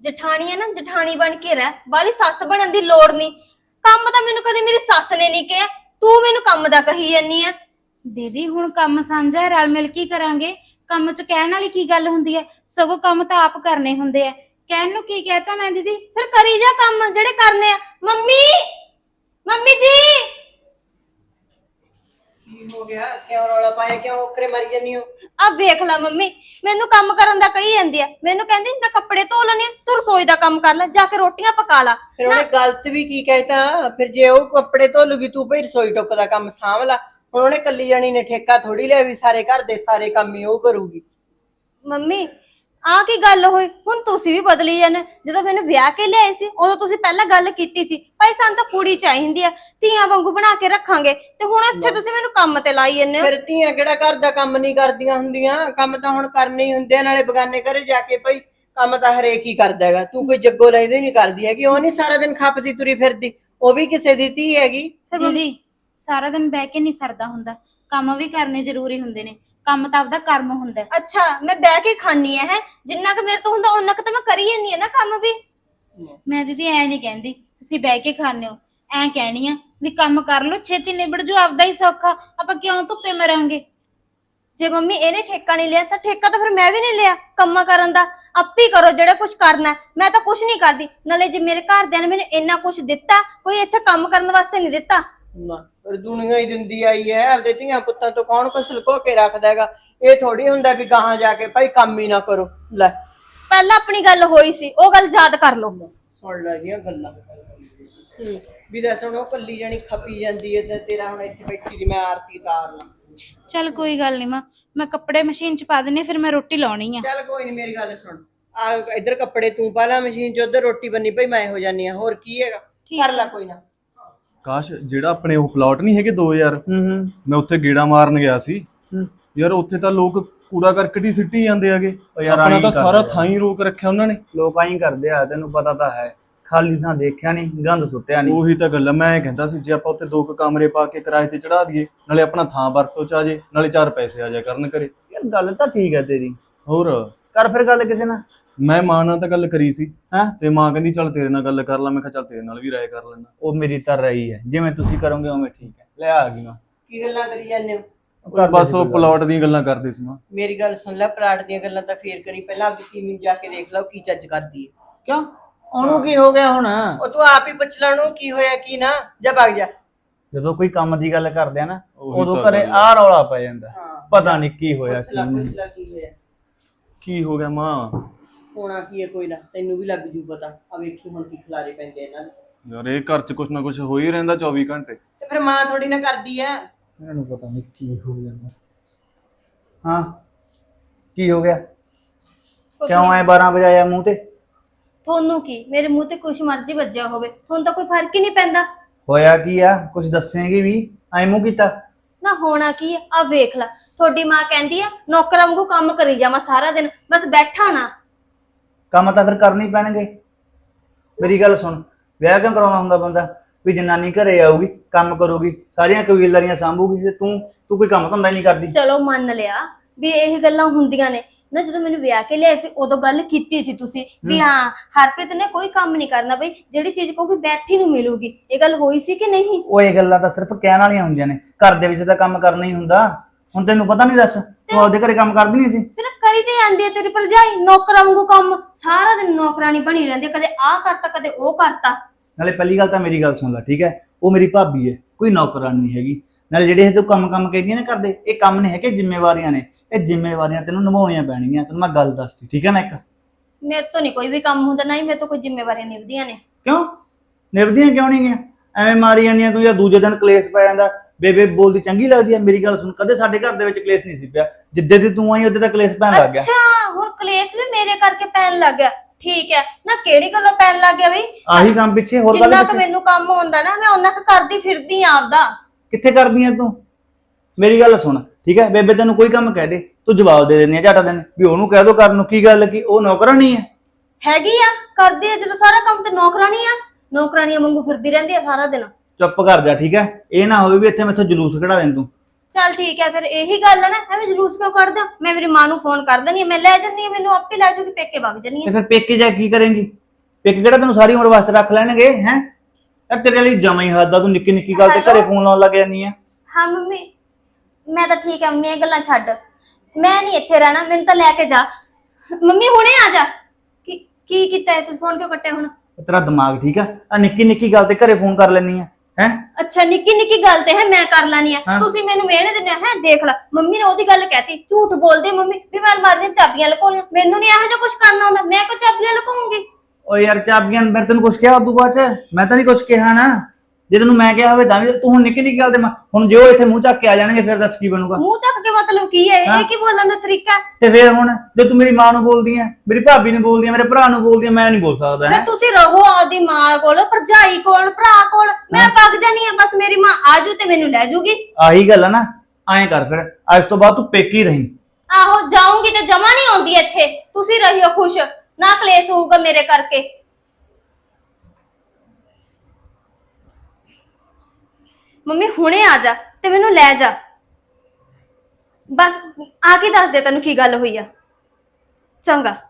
ਜਠਾਣੀ ਹੈ ਨਾ ਜਠਾਣੀ ਬਣ ਕੇ ਰਹਿ ਬਾਲੀ ਸੱਸ ਬਣਨ ਦੀ ਲੋੜ ਨਹੀਂ। ਕੰਮ ਤਾਂ ਮੈਨੂੰ ਕਦੇ ਮੇਰੀ ਸੱਸ ਨੇ ਨਹੀਂ ਕਿਹਾ ਤੂੰ ਮੈਨੂੰ ਕੰਮ ਦਾ ਕਹੀ ਜਾਨੀ ਆ। ਦੀਦੀ ਹੁਣ ਕੰਮ ਸਾਂਝਾ ਰਲ ਮਿਲ ਕੇ ਹੀ ਕਰਾਂਗੇ ਕੰਮ ਚ ਕਹਿਣ ਵਾਲੀ ਕੀ ਗੱਲ ਹੁੰਦੀ ਹੈ? ਸਗੋਂ ਕੰਮ ਤਾਂ ਆਪ ਕਰਨੇ ਹੁੰਦੇ ਆ। ਕਹਿਣ ਨੂੰ ਕੀ ਕਹਿਤਾ ਮੈਂ ਦੀਦੀ? ਫਿਰ ਕਰੀ ਜਾ ਕੰਮ ਜਿਹੜੇ ਕਰਨੇ ਆ। ਮੰਮੀ! ਮੰਮੀ ਜੀ! ਕੀ ਹੋ ਗਿਆ? ਕਿਉਂ ਰੌਲਾ ਪਾਇਆ? ਕਿਉਂ ਓਕਰੇ ਮਰੀ ਜਾਨੀ ਹੋ? ਆ ਵੇਖ ਲੈ ਮੰਮੀ ਮੈਨੂੰ ਕੰਮ ਕਰਨ ਦਾ ਕਹੀ ਜਾਂਦੀ ਆ। ਮੈਨੂੰ ਕਹਿੰਦੀ ਮੈਂ ਕੱਪੜੇ ਧੋ ਲੈਣੇ ਤੂੰ ਰਸੋਈ ਦਾ ਕੰਮ ਕਰ ਲੈ ਜਾ ਕੇ ਰੋਟੀਆਂ ਪਕਾ ਲਾ। ਫਿਰ ਉਹਨੇ ਗਲਤ ਵੀ ਕੀ ਕਹਿਤਾ? ਫਿਰ ਜੇ ਉਹ ਕੱਪੜੇ ਧੋ ਲੂਗੀ ਤੂੰ ਭਈ ਰਸੋਈ ਟੁੱਕ ਦਾ ਕੰਮ ਸਾਂਭ ਲਾ। ਹੁਣ ਉਹਨੇ ਕੱਲੀ ਜਾਣੀ ਨੇ ਠੇਕਾ ਥੋੜੀ ਲਿਆ ਵੀ ਸਾਰੇ ਘਰ ਦੇ ਸਾਰੇ ਕੰਮ ਹੀ ਉਹ ਕਰੂਗੀ। ਮੰਮੀ ਆ ਕੀ ਗੱਲ ਹੋਈ? ਹੁਣ ਤੁਸੀਂ ਵੀ ਬਦਲੀ ਜਾਂਦੇ ਜਦੋਂ ਮੈਨੂੰ ਵਿਆਹ ਕੇ ਲਿਆਏ ਸੀ ਉਦੋਂ ਤੁਸੀਂ ਪਹਿਲਾਂ ਗੱਲ ਕੀਤੀ ਸੀ। ਭਾਈ ਸਾਨੂੰ ਤਾਂ ਕੁੜੀ ਚਾਹੀਦੀ ਆ। ਧੀਆਂ ਵਾਂਗੂ ਬਣਾ ਕੇ ਰੱਖਾਂਗੇ। ਤੇ ਹੁਣ ਇੱਥੇ ਤੁਸੀਂ ਮੈਨੂੰ ਕੰਮ ਤੇ ਲਾਈ ਜੰਨੇ ਹੋ। ਫਿਰ ਧੀਆਂ ਕਿਹੜਾ ਘਰ ਦਾ ਕੰਮ ਨਹੀਂ ਕਰਦੀਆਂ ਹੁੰਦੀਆਂ? ਕੰਮ ਤਾਂ ਹੁਣ ਕਰਨੇ ਹੀ ਹੁੰਦੇ ਆ, ਨਾਲੇ ਬਗਾਨੇ ਘਰੇ ਜਾ ਕੇ ਭਈ ਕੰਮ ਤਾਂ ਹਰੇਕ ਹੀ ਕਰਦਾ ਹੈਗਾ। ਤੂੰ ਕੋਈ ਜੱਗੋ ਲੈਦੇ ਨਹੀਂ ਕਰਦੀ ਹੈਗੀ। ਉਹ ਨਹੀਂ ਸਾਰਾ ਦਿਨ ਖੱਪਦੀ ਤੁਰੀ ਫਿਰਦੀ। ਉਹ ਵੀ ਕਿਸੇ ਦੀ ਧੀ ਹੈਗੀ। ਦੀਦੀ ਸਾਰਾ ਦਿਨ ਬਹਿ ਕੇ ਨਹੀਂ ਸਰਦਾ ਹੁੰਦਾ। ਕੰਮ ਵੀ ਕਰਨੇ ਜ਼ਰੂਰੀ ਹੁੰਦੇ ਨੇ। ਕੰਮ ਤਾਂ ਆਪਦਾ ਕਰਮ ਹੁੰਦਾ। ਹੈ। ਅੱਛਾ ਮੈਂ ਬਹਿ ਕੇ ਖਾਣੀ ਹੈ ਜਿੰਨਾ ਕੁ ਮੇਰੇ ਤੋਂ ਹੁੰਦਾ ਉਹਨਾਂ ਕੁ ਤਾਂ ਮੈਂ ਕਰੀ ਜਾਂਦੀ ਆ ਨਾ ਕੰਮ ਵੀ। ਮੈਂ ਦੀਦੀ ਐ ਨਹੀਂ ਕਹਿੰਦੀ ਤੁਸੀਂ ਬਹਿ ਕੇ ਖਾਣੇ ਹੋ। ਐ ਕਹਿਣੀ ਆ ਵੀ ਕੰਮ ਕਰ ਲਓ ਛੇਤੀ ਨਿਬੜ ਜੂ ਆਪਦਾ ਹੀ ਸੌਖਾ। ਆਪਾਂ ਕਿਉਂ ਧੁੱਪੇ ਮਰਾਂਗੇ? ਜੇ ਮੰਮੀ ਇਹਨੇ ਠੇਕਾ ਨਹੀਂ ਲਿਆ ਤਾਂ ਠੇਕਾ ਤਾਂ ਫਿਰ ਮੈਂ ਵੀ ਨਹੀਂ ਲਿਆ ਕੰਮਾਂ ਕਰਨ ਦਾ। ਆਪੇ ਹੀ ਕਰੋ ਜਿਹੜਾ ਕੁਝ ਕਰਨਾ ਹੈ। ਮੈਂ ਤਾਂ ਕੁਝ ਨਹੀਂ ਕਰਦੀ। ਨਾਲੇ ਜੇ ਮੇਰੇ ਘਰਦਿਆਂ ਨੇ ਮੈਨੂੰ ਇੰਨਾ ਕੁਝ ਦਿੱਤਾ ਕੋਈ ਇੱਥੇ ਕੰਮ ਕਰਨ ਵਾਸਤੇ ਨਹੀਂ ਦਿੱਤਾ ਨਾ। ਪਰ ਦੁਨੀਆ ਹੀ ਦਿੰਦੀ ਆਈ ਹੈ ਆਪਦੇ ਧੀਆਂ ਪੁੱਤਾਂ ਤੋਂ ਕੌਣ ਕੁਛ ਲੁਕੋ ਕੇ ਰੱਖਦਾ ਹੈਗਾ? ਇਹ ਥੋੜੀ ਹੁੰਦਾ ਵੀ ਗਾਹਾਂ ਜਾ ਕੇ ਭਾਈ ਕੰਮ ਹੀ ਨਾ ਕਰੋ। ਲੈ। ਪਹਿਲਾਂ ਆਪਣੀ ਗੱਲ ਹੋਈ ਸੀ ਉਹ ਗੱਲ ਯਾਦ ਕਰ ਲਓ। ਸੁਣ ਲੈ ਜੀਆਂ ਗੱਲਾਂ। ਹੂੰ, ਵੀ ਦੱਸ ਹੁਣ ਉਹ ਕੱਲੀ ਜਾਣੀ ਖਪੀ ਜਾਂਦੀ ਹੈ ਤੇ ਤੇਰਾ ਹੁਣ ਇੱਥੇ ਬੈਠੀ ਦੀ ਮੈਂ ਆਰਤੀ ਤਾਰ ਲਾਂ। ਚੱਲ ਕੋਈ ਗੱਲ ਨਹੀਂ ਮਾਂ ਮੈਂ ਕੱਪੜੇ ਮਸ਼ੀਨ 'ਚ ਪਾ ਦਿੰਨੀ ਫਿਰ ਮੈਂ ਰੋਟੀ ਲਾਉਣੀ ਆ। ਚੱਲ ਕੋਈ ਨਹੀਂ ਮੇਰੀ ਗੱਲ ਸੁਣ। ਆ ਇੱਧਰ ਕੱਪੜੇ ਤੂੰ ਪਾ ਲੈ ਮਸ਼ੀਨ 'ਚ ਉਧਰ ਰੋਟੀ ਬੰਨੀ ਭਈ ਮੈਂ ਹੋ ਜਾਨੀ ਆ। ਹੋਰ ਕੀ ਹੈਗਾ? ਕਰ ਲੈ ਕੋਈ ਨਾ। ਕਾਸ਼ ਜਿਹੜਾ ਆਪਣੇ ਉਹ ਪਲਾਟ ਨਹੀਂ ਹੈਗੇ 2000 ਹੂੰ ਹੂੰ। ਮੈਂ ਉੱਥੇ ਗੇੜਾ ਮਾਰਨ ਗਿਆ ਸੀ। ਹੂੰ। ਯਾਰ ਉੱਥੇ ਤਾਂ ਲੋਕ ਕੂੜਾ ਕਰਕਟ ਹੀ ਸਿੱਟੀ ਜਾਂਦੇ ਹੈਗੇ। ਉਹ ਯਾਰ ਆਪਣਾ ਆਈਂ ਤਾਂ ਸਾਰਾ ਕਰਦੇ ਆ। ਥਾਂ ਹੀ ਰੋਕ ਰੱਖਿਆ ਉਹਨਾਂ ਨੇ। ਲੋਕ ਆਈ ਕਰਦੇ ਆ ਤੈਨੂੰ ਪਤਾ ਤਾਂ ਹੈ। ਖਾਲੀ ਥਾਂ ਦੇਖਿਆ ਨਹੀਂ ਗੰਦ ਸੁੱਟਿਆ ਨਹੀਂ। ਉਹੀ ਤਾਂ ਗੱਲ ਆ ਮੈਂ ਇਹ ਕਹਿੰਦਾ ਸੀ ਜੇ ਆਪਾਂ ਉੱਥੇ ਦੋ ਕੁ ਕਮਰੇ ਪਾ ਕੇ ਕਿਰਾਏ ਤੇ ਚੜਾ ਦਈਏ ਨਾਲੇ ਆਪਣਾ ਥਾਂ ਵਰਤੋਂ ਚ ਆ ਜੇ ਨਾਲੇ ਚਾਰ ਪੈਸੇ ਆ ਜਾ ਕਰਨ ਕਰੇ ਯਾਰ ਗੱਲ ਤਾਂ ਠੀਕ ਹੈ ਤੇਰੀ। ਹੋਰ? ਕਰ ਫਿਰ ਗੱਲ ਕਿਸੇ ਨਾਲ। ਮੈਂ ਮਾਂ ਨਾਲ ਤਾਂ ਗੱਲ ਕਰੀ ਸੀ ਹੈਂ? ਤੇ ਮਾਂ ਕਹਿੰਦੀ ਚੱਲ ਤੇਰੇ ਨਾਲ ਗੱਲ ਕਰ ਲਾ ਮੈਂ ਕਿਹਾ ਚੱਲ ਤੇਰੇ ਨਾਲ ਵੀ ਰਾਏ ਕਰ ਲੈਣਾ ਉਹ ਮੇਰੀ ਤਾਂ ਰਹੀ ਹੈ ਜਿਵੇਂ ਤੁਸੀਂ ਕਰੋਗੇ ਉਵੇਂ ਠੀਕ ਹੈ। ਲੈ ਆ ਗਈ ਮੈਂ। ਕੀ ਗੱਲਾਂ ਕਰੀ ਜਾਂਦੇ ਹੋ? ਕਰਦੇ ਬਸ ਸੀ ਉਹ ਕੋਈ ਗੱਲ। ਪਲਾਟ ਦੀਆਂ ਗੱਲਾਂ ਕਰਦੇ ਸੀ ਮਾਂ। ਮੇਰੀ ਗੱਲ ਸੁਣ ਲੈ ਪਲਾਟ ਦੀਆਂ ਗੱਲਾਂ ਤਾਂ ਫੇਰ ਕਰੀ। ਪਹਿਲਾਂ ਆਪਦੀ ਟੀਮ ਜਾ ਕੇ ਦੇਖ ਲਓ ਕੀ ਚੱਜ ਕਰਦੀ ਹੈ। ਕਿਉਂ? ਉਹਨੂੰ ਕੀ ਹੋ ਗਿਆ ਹੁਣ? ਉਹ ਤੂੰ ਆਪ ਹੀ ਪੁੱਛ ਲੈ ਉਹਨੂੰ ਕੀ ਹੋਇਆ ਕੀ ਨਾ। ਜਾ ਭੱਗ ਜਾ। ਜਦੋਂ ਕੋਈ ਕੰਮ ਦੀ ਗੱਲ ਕਰਦੇ ਆ ਨਾ ਉਹੀ ਉਦੋਂ ਤਾਂ ਘਰੇ ਗੱਲ ਆ। ਆ ਰੌਲਾ ਪੈ ਜਾਂਦਾ। ਹਾਂ। ਪਤਾ ਨਹੀਂ ਕੀ ਹੋਇਆ ਪੁੱਛ ਲੈ ਕੀ ਨਹੀਂ। ਪੁੱਛ ਲੈ ਕੀ ਹੋਇਆ। ਕੀ ਹੋ ਗਿਆ ਮਾਂ? ਹੋਣਾ ਕੀ ਹੈ ਕੋਈ ਨਾ ਤੈਨੂੰ ਵੀ ਲੱਗ ਜੂ ਪਤਾ। ਆ ਵੇਖੀ ਹੁਣ ਕੀ ਖਿਲਾਰੇ ਪੈਂਦੇ ਇਹਨਾਂ ਦੇ। ਯਾਰ ਇਹ ਘਰ 'ਚ ਕੁਛ ਨਾ ਕੁਛ ਹੋ ਹੀ ਰਹਿੰਦਾ 24 ਘੰਟੇ। ਤੇ ਫਿਰ ਮਾਂ ਥੋੜੀ ਨਾ ਕਰਦੀ ਆ ਇਹਨਾਂ ਨੂੰ ਪਤਾ ਨਹੀਂ ਕੀ ਹੋ ਜਾਂਦਾ। ਹਾਂ ਕੀ ਹੋ ਗਿਆ? ਕਿਉਂ ਐ 12 ਵਜਾਇਆ ਮੂੰਹ ਤੇ? ਤੁਹਾਨੂੰ ਕੀ? ਮੇਰੇ ਮੂੰਹ ਤੇ ਕੁਛ ਮਰਜ਼ੀ ਵੱਜਿਆ ਹੋਵੇ। ਤੁਹਾਨੂੰ ਤਾਂ ਕੋਈ ਫ਼ਰਕ ਹੀ ਨਹੀਂ ਪੈਂਦਾ। ਹੋਇਆ ਕੀ ਆ? ਕੁਝ ਦੱਸੇਂਗੀ ਵੀ? ਐ ਮੂੰਹ ਕੀਤਾ? ਨਾ ਹੋਣਾ ਕੀ ਆ? ਆ ਵੇਖ ਲੈ। ਤੁਹਾਡੀ ਮਾਂ ਕਹਿੰਦੀ ਆ ਨੌਕਰ ਵਾਂਗੂ ਕੰਮ ਕਰੀ ਜਾਵਾਂ ਸਾਰਾ ਦਿਨ। ਬਸ ਬੈਠਾ ਨਾ। ਕੰਮ ਤਾਂ ਫਿਰ ਕਰਨੇ ਹੀ ਪੈਣਗੇ। ਮੇਰੀ ਗੱਲ ਸੁਣ ਵਿਆਹ ਕਿਉਂ ਕਰਾਉਣਾ ਹੁੰਦਾ ਬੰਦਾ? ਵੀ ਜਨਾਨੀ ਘਰੇ ਆਊਗੀ ਕੰਮ ਕਰੂਗੀ ਸਾਰੀਆਂ ਕਬੀਲਦਾਰੀਆਂ ਸੰਭੂਗੀ ਤੇ ਤੂੰ ਤੂੰ ਕੋਈ ਕੰਮ ਧੰਦਾ ਹੀ ਨਹੀਂ ਕਰਦੀ। ਚਲੋ ਮੰਨ ਲਿਆ ਵੀ ਇਹ ਗੱਲਾਂ ਹੁੰਦੀਆਂ ਨੇ। ਨਾ ਜਦੋਂ ਮੈਨੂੰ ਵਿਆਹ ਕੇ ਲਿਆਏ ਸੀ ਉਦੋਂ ਗੱਲ ਕੀਤੀ ਸੀ ਤੁਸੀਂ ਵੀ ਹਾਂ। ਹਰਪ੍ਰੀਤ ਨੇ ਕੋਈ ਕੰਮ ਨਹੀਂ ਕਰਨਾ ਬਈ ਜਿਹੜੀ ਚੀਜ਼ ਕਹੂਗੀ ਬੈਠੀ ਨੂੰ ਮਿਲੂਗੀ। ਇਹ ਗੱਲ ਹੋਈ ਸੀ ਕਿ ਨਹੀਂ? ਉਹ ਇਹ ਗੱਲਾਂ ਤਾਂ ਸਿਰਫ ਕਹਿਣ ਵਾਲੀਆਂ ਹੁੰਦੀਆਂ ਨੇ। ਘਰ ਦੇ ਵਿੱਚ ਤਾਂ ਕੰਮ ਕਰਨਾ ਹੀ ਹੁੰਦਾ। ਹੁਣ ਤੈਨੂੰ ਪਤਾ ਨਹੀਂ ਦੱਸ ਤੂੰ ਆਪਦੇ ਘਰੇ ਕੰਮ ਕਰਦੀ ਨਹੀਂ ਸੀ? ਫਿਰ ਕਰੀ ਤੇ ਜਾਂਦੀ ਹੈ ਤੇਰੀ ਭਰਜਾਈ ਨੌਕਰਾਂ ਵਾਂਗੂ ਕੰਮ। ਸਾਰਾ ਦਿਨ ਨੌਕਰਾਨੀ ਬਣੀ ਰਹਿੰਦੀ ਹੈ, ਕਦੇ ਆਹ ਕਰਤਾ ਕਦੇ ਉਹ ਕਰਤਾ। ਨਾਲੇ ਪਹਿਲੀ ਗੱਲ ਤਾਂ ਮੇਰੀ ਗੱਲ ਸੁਣ ਲੈ ਠੀਕ ਹੈ? ਉਹ ਮੇਰੀ ਭਾਬੀ ਹੈ ਕੋਈ ਨੌਕਰਾਨ ਨਹੀਂ ਹੈਗੀ। ਨਾਲੇ ਜਿਹੜੇ ਇਹ ਤੂੰ ਕੰਮ ਕੰਮ ਕਹਿੰਦੀਆਂ ਨੇ ਕਰਦੇ ਇਹ ਕੰਮ ਨਹੀਂ ਹੈਗੇ ਜ਼ਿੰਮੇਵਾਰੀਆਂ ਨੇ। ਇਹ ਜ਼ਿੰਮੇਵਾਰੀਆਂ ਤੈਨੂੰ ਨਿਭਾਉਣੀਆਂ ਪੈਣਗੀਆਂ ਤੈਨੂੰ ਮੈਂ ਗੱਲ ਦੱਸਤੀ ਠੀਕ ਹੈ ਨਾ ਇੱਕ? ਮੇਰੇ ਤੋਂ ਨਹੀਂ ਕੋਈ ਵੀ ਕੰਮ ਹੁੰਦਾ ਨਾ ਹੀ ਮੇਰੇ ਤੋਂ ਕੋਈ ਜ਼ਿੰਮੇਵਾਰੀਆਂ ਨਿਭਦੀਆਂ ਨੇ। ਕਿਉਂ? ਨਿਭਦੀਆਂ ਕਿਉਂ ਨਹੀਂ ਗਿਆ? ਐਵੇਂ ਮਾਰੀ ਜਾਂਦੀਆਂ ਤੂੰ ਜਾਂ ਦੂਜੇ ਦਿਨ ਕਲੇਸ਼ ਪੈ ਜਾਂਦਾ ਬੇਬੇ ਬੋਲਦੀ ਚੰਗੀ ਲੱਗਦੀ ਹੈ ਮੇਰੀ ਗੱਲ ਸੁਣ ਕਦੇ ਸਾਡੇ ਘਰ ਦੇ ਵਿੱਚ ਕਲੇਸ਼ ਨਹੀਂ ਸੀ ਪਿਆ? ਜਿੱਦੇ ਦੀ ਤੂੰ ਆਈ ਉਹਦੇ ਦਾ ਕਲੇਸ਼ ਪੈਣ ਲੱਗ ਗਿਆ। ਅੱਛਾ ਹੁਣ ਕਲੇਸ਼ ਵੀ ਮੇਰੇ ਕਰਕੇ ਪੈਣ ਲੱਗ ਗਿਆ। ਠੀਕ ਹੈ ਨਾ ਕਿਹੜੀ ਗੱਲੋਂ ਪੈਣ ਲੱਗ ਗਿਆ ਬਈ? ਆਹੀ ਕੰਮ ਪਿੱਛੇ ਹੋਰ ਗੱਲ ਜਿੰਨਾ ਕੁ ਮੈਨੂੰ ਕੰਮ ਹੁੰਦਾ ਨਾ ਮੈਂ ਉਹਨਾਂ ਕੁ ਕਰਦੀ ਫਿਰਦੀ ਆਂ ਆਪਦਾ। ਕਿੱਥੇ ਕਰਦੀ ਐ ਤੂੰ? ਮੇਰੀ ਗੱਲ ਸੁਣ ਠੀਕ ਹੈ? ਬੇਬੇ ਤੈਨੂੰ ਕੋਈ ਕੰਮ ਕਹਿ ਦੇ ਤੂੰ ਜਵਾਬ ਦੇ ਦਿੰਦੀ ਆ ਝਾਟਾ ਦਿਨ ਵੀ ਉਹਨੂੰ ਕਹਿ ਦੋ ਕਰਨ ਨੂੰ ਕੀ ਗੱਲ ਕੀ ਉਹ ਨੌਕਰਾਨੀ ਹੈ ਹੈਗੀ ਆ ਕਰਦੀ ਆ ਜਦੋਂ ਸਾਰਾ ਕੰਮ ਤੇ ਨੌਕਰਾਨੀ ਆ ਨੌਕਰਾਨੀਆਂ ਵਾਂਗੂ ਫਿਰਦੀ ਰਹਿੰਦੀ ਆ ਸਾਰਾ ਦਿਨ। ਚੁੱਪ ਕਰ ਜਾ ਠੀਕ ਹੈ? ਇਹ ਨਾ ਹੋਵੇ ਵੀ ਇੱਥੇ ਮੈਥੋਂ ਜਲੂਸ ਕਢਾ ਦੇਂ ਤੂੰ। ਚੱਲ ਠੀਕ ਹੈ ਫਿਰ ਇਹੀ ਗੱਲ ਹੈ ਨਾ ਐਵੇਂ ਜਲੂਸ ਕਿਉਂ ਕੱਢਦਾ? ਮੈਂ ਮੇਰੀ ਮਾਂ ਨੂੰ ਫੋਨ ਕਰ ਆ ਮੈਂ ਲੈ ਜੰਨੀ ਮੈਨੂੰ ਆਪੇ ਲੈ ਜਾਊਗੀ ਪੇਕੇ ਵਗ ਜੰਨੀ ਤੇ ਫਿਰ ਪੇਕੇ ਜਾ ਕੇ ਕੀ ਕਰੇਂਗੀ? ਪੇਕੇ ਕਿਹੜਾ ਤੈਨੂੰ ਸਾਰੀ ਉਮਰ ਵਾਸਤੇ ਰੱਖ ਲੈਣਗੇ ਹੈ? ਯਾਰ ਤੇਰੇ ਲਈ ਜਮਾ ਹੀ ਹੱਦ ਆ ਤੂੰ ਨਿੱਕੀ ਨਿੱਕੀ ਗੱਲ ਤੇ ਘਰੇ ਫੋਨ ਲਾਉਣ ਲੱਗ ਜਾਂਦੀ ਆ। ਹਾਂ ਮੰਮੀ ਮੈਂ ਤਾਂ ਠੀਕ ਆ ਮੰਮੀ ਇਹ ਗੱਲਾਂ ਛੱਡ। ਮੈਂ ਨਹੀਂ ਇੱਥੇ ਰਹਿਣਾ ਮੈਨੂੰ ਤਾਂ ਲੈ ਕੇ ਜਾ। ਮੰਮੀ ਹੁਣੇ ਆ ਜਾ। ਕੀ ਕੀ ਕੀਤਾ ਹੈ ਤੁਸੀਂ ਫੋਨ ਕਿਉਂ ਕੱਟੇ ਹੁਣ? ਤੇਰਾ ਦਿਮਾਗ ਠੀਕ ਆ? ਆ ਨਿੱਕੀ ਨਿੱਕੀ ਗੱਲ ਤੇ ਘਰੇ ਫੋਨ ਕਰ ਲੈਣੀ ਆ। ਹੈ ਅੱਛਾ ਨਿੱਕੀ ਨਿੱਕੀ ਗੱਲ ਤੇ ਹੈ ਮੈਂ ਕਰ ਲੈਣੀ ਆ। ਹਾਂ। ਤੁਸੀਂ ਮੈਨੂੰ ਵੇਹਣੇ ਦਿੰਦੇ ਹੈ ਦੇਖ ਲੈ ਮੰਮੀ ਨੇ ਉਹਦੀ ਗੱਲ ਕਹਿਤੀ ਝੂਠ ਬੋਲਦੀ ਮੰਮੀ ਵੀ ਮੈਂ ਅਲਮਾਰੀ ਦੀਆਂ ਚਾਬੀਆਂ ਲੁਕਾਉਣੀਆਂ ਮੈਨੂੰ ਨਹੀਂ ਇਹੋ ਜਿਹਾ ਕੁਝ ਕਰਨਾ ਹੁੰਦਾ ਮੈਂ ਕੋ ਚਾਬੀਆਂ ਲੁਕਾਉਂਗੀ? ਓ ਯਾਰ ਚਾਬੀਆਂ ਮੈਂ ਤੈਨੂੰ ਕੁਝ ਕਿਹਾ ਉਦੋਂ ਬਾਅਦ ਚ? ਮੈਂ ਤਾਂ ਨਹੀਂ ਕੁਝ ਕਿਹਾ ਨਾ। ਜੇ ਤੈਨੂੰ ਮੈਂ ਕਿਹਾ ਹੋਵੇ ਤਾਂ ਵੀ ਤੂੰ ਹੁਣ ਨਿੱਕੀ ਨਿੱਕੀ ਗੱਲ ਤੇ ਮੈਂ- ਹੁਣ ਜੇ ਉਹ ਇੱਥੇ ਮੂੰਹ ਚੱਕ ਕੇ ਆ ਜਾਣਗੇ ਫਿਰ ਦੱਸ ਕੀ ਬਣੂਗਾ? ਮੂੰਹ ਚੱਕ ਕੇ ਮਤਲਬ ਕੀ ਹੈ? ਇਹ ਕੀ ਬੋਲਣ ਦਾ ਤਰੀਕਾ ਹੈ? ਤੇ ਫਿਰ ਹੁਣ ਜੇ ਤੂੰ ਮੇਰੀ ਮਾਂ ਨੂੰ ਬੋਲਦੀ ਐ ਮੇਰੀ ਭਾਬੀ ਨੂੰ ਬੋਲਦੀ ਐ ਮੇਰੇ ਭਰਾ ਨੂੰ ਬੋਲਦੀ ਐ ਮੈਂ ਨਹੀਂ ਬੋਲ ਸਕਦਾ ਫਿਰ ਹੈ? ਤੁਸੀਂ ਰਹੋ ਆਪਦੀ ਮਾਂ ਕੋਲ ਭਰਜਾਈ ਕੋਲ ਭਰਾ ਕੋਲ। ਮੈਂ ਪੱਗ ਜਾਨੀ ਆ ਬਸ ਮੇਰੀ ਮਾਂ ਆਜੂ ਤੇ ਮੈਨੂੰ ਲੈ ਜੂਗੀ। ਆਹੀ ਗੱਲ ਆ ਨਾ ਐਂ ਕਰ ਫਿਰ ਅੱਜ ਤੋਂ ਬਾਅਦ ਤੂੰ ਪੇਕੀ ਰਹੀਂ। ਆਹੋ ਜਾਊਂਗੀ ਤੇ ਜਮਾ ਨਹੀਂ ਆਉਂਦੀ ਇੱਥੇ। ਤੁਸੀਂ ਰਹੀਓ ਖੁਸ਼ ਨਾ ਕਲੇਸ਼ ਹੋਊਗਾ ਮੇਰੇ ਕਰਕੇ। ਮੰਮੀ ਹੁਣੇ ਆ ਜਾ ਤੇ ਮੈਨੂੰ ਲੈ ਜਾ। ਬਸ ਆ ਕੇ ਦੱਸ ਦੇ ਤੈਨੂੰ ਕੀ ਗੱਲ ਹੋਈ ਆ। ਚੰਗਾ।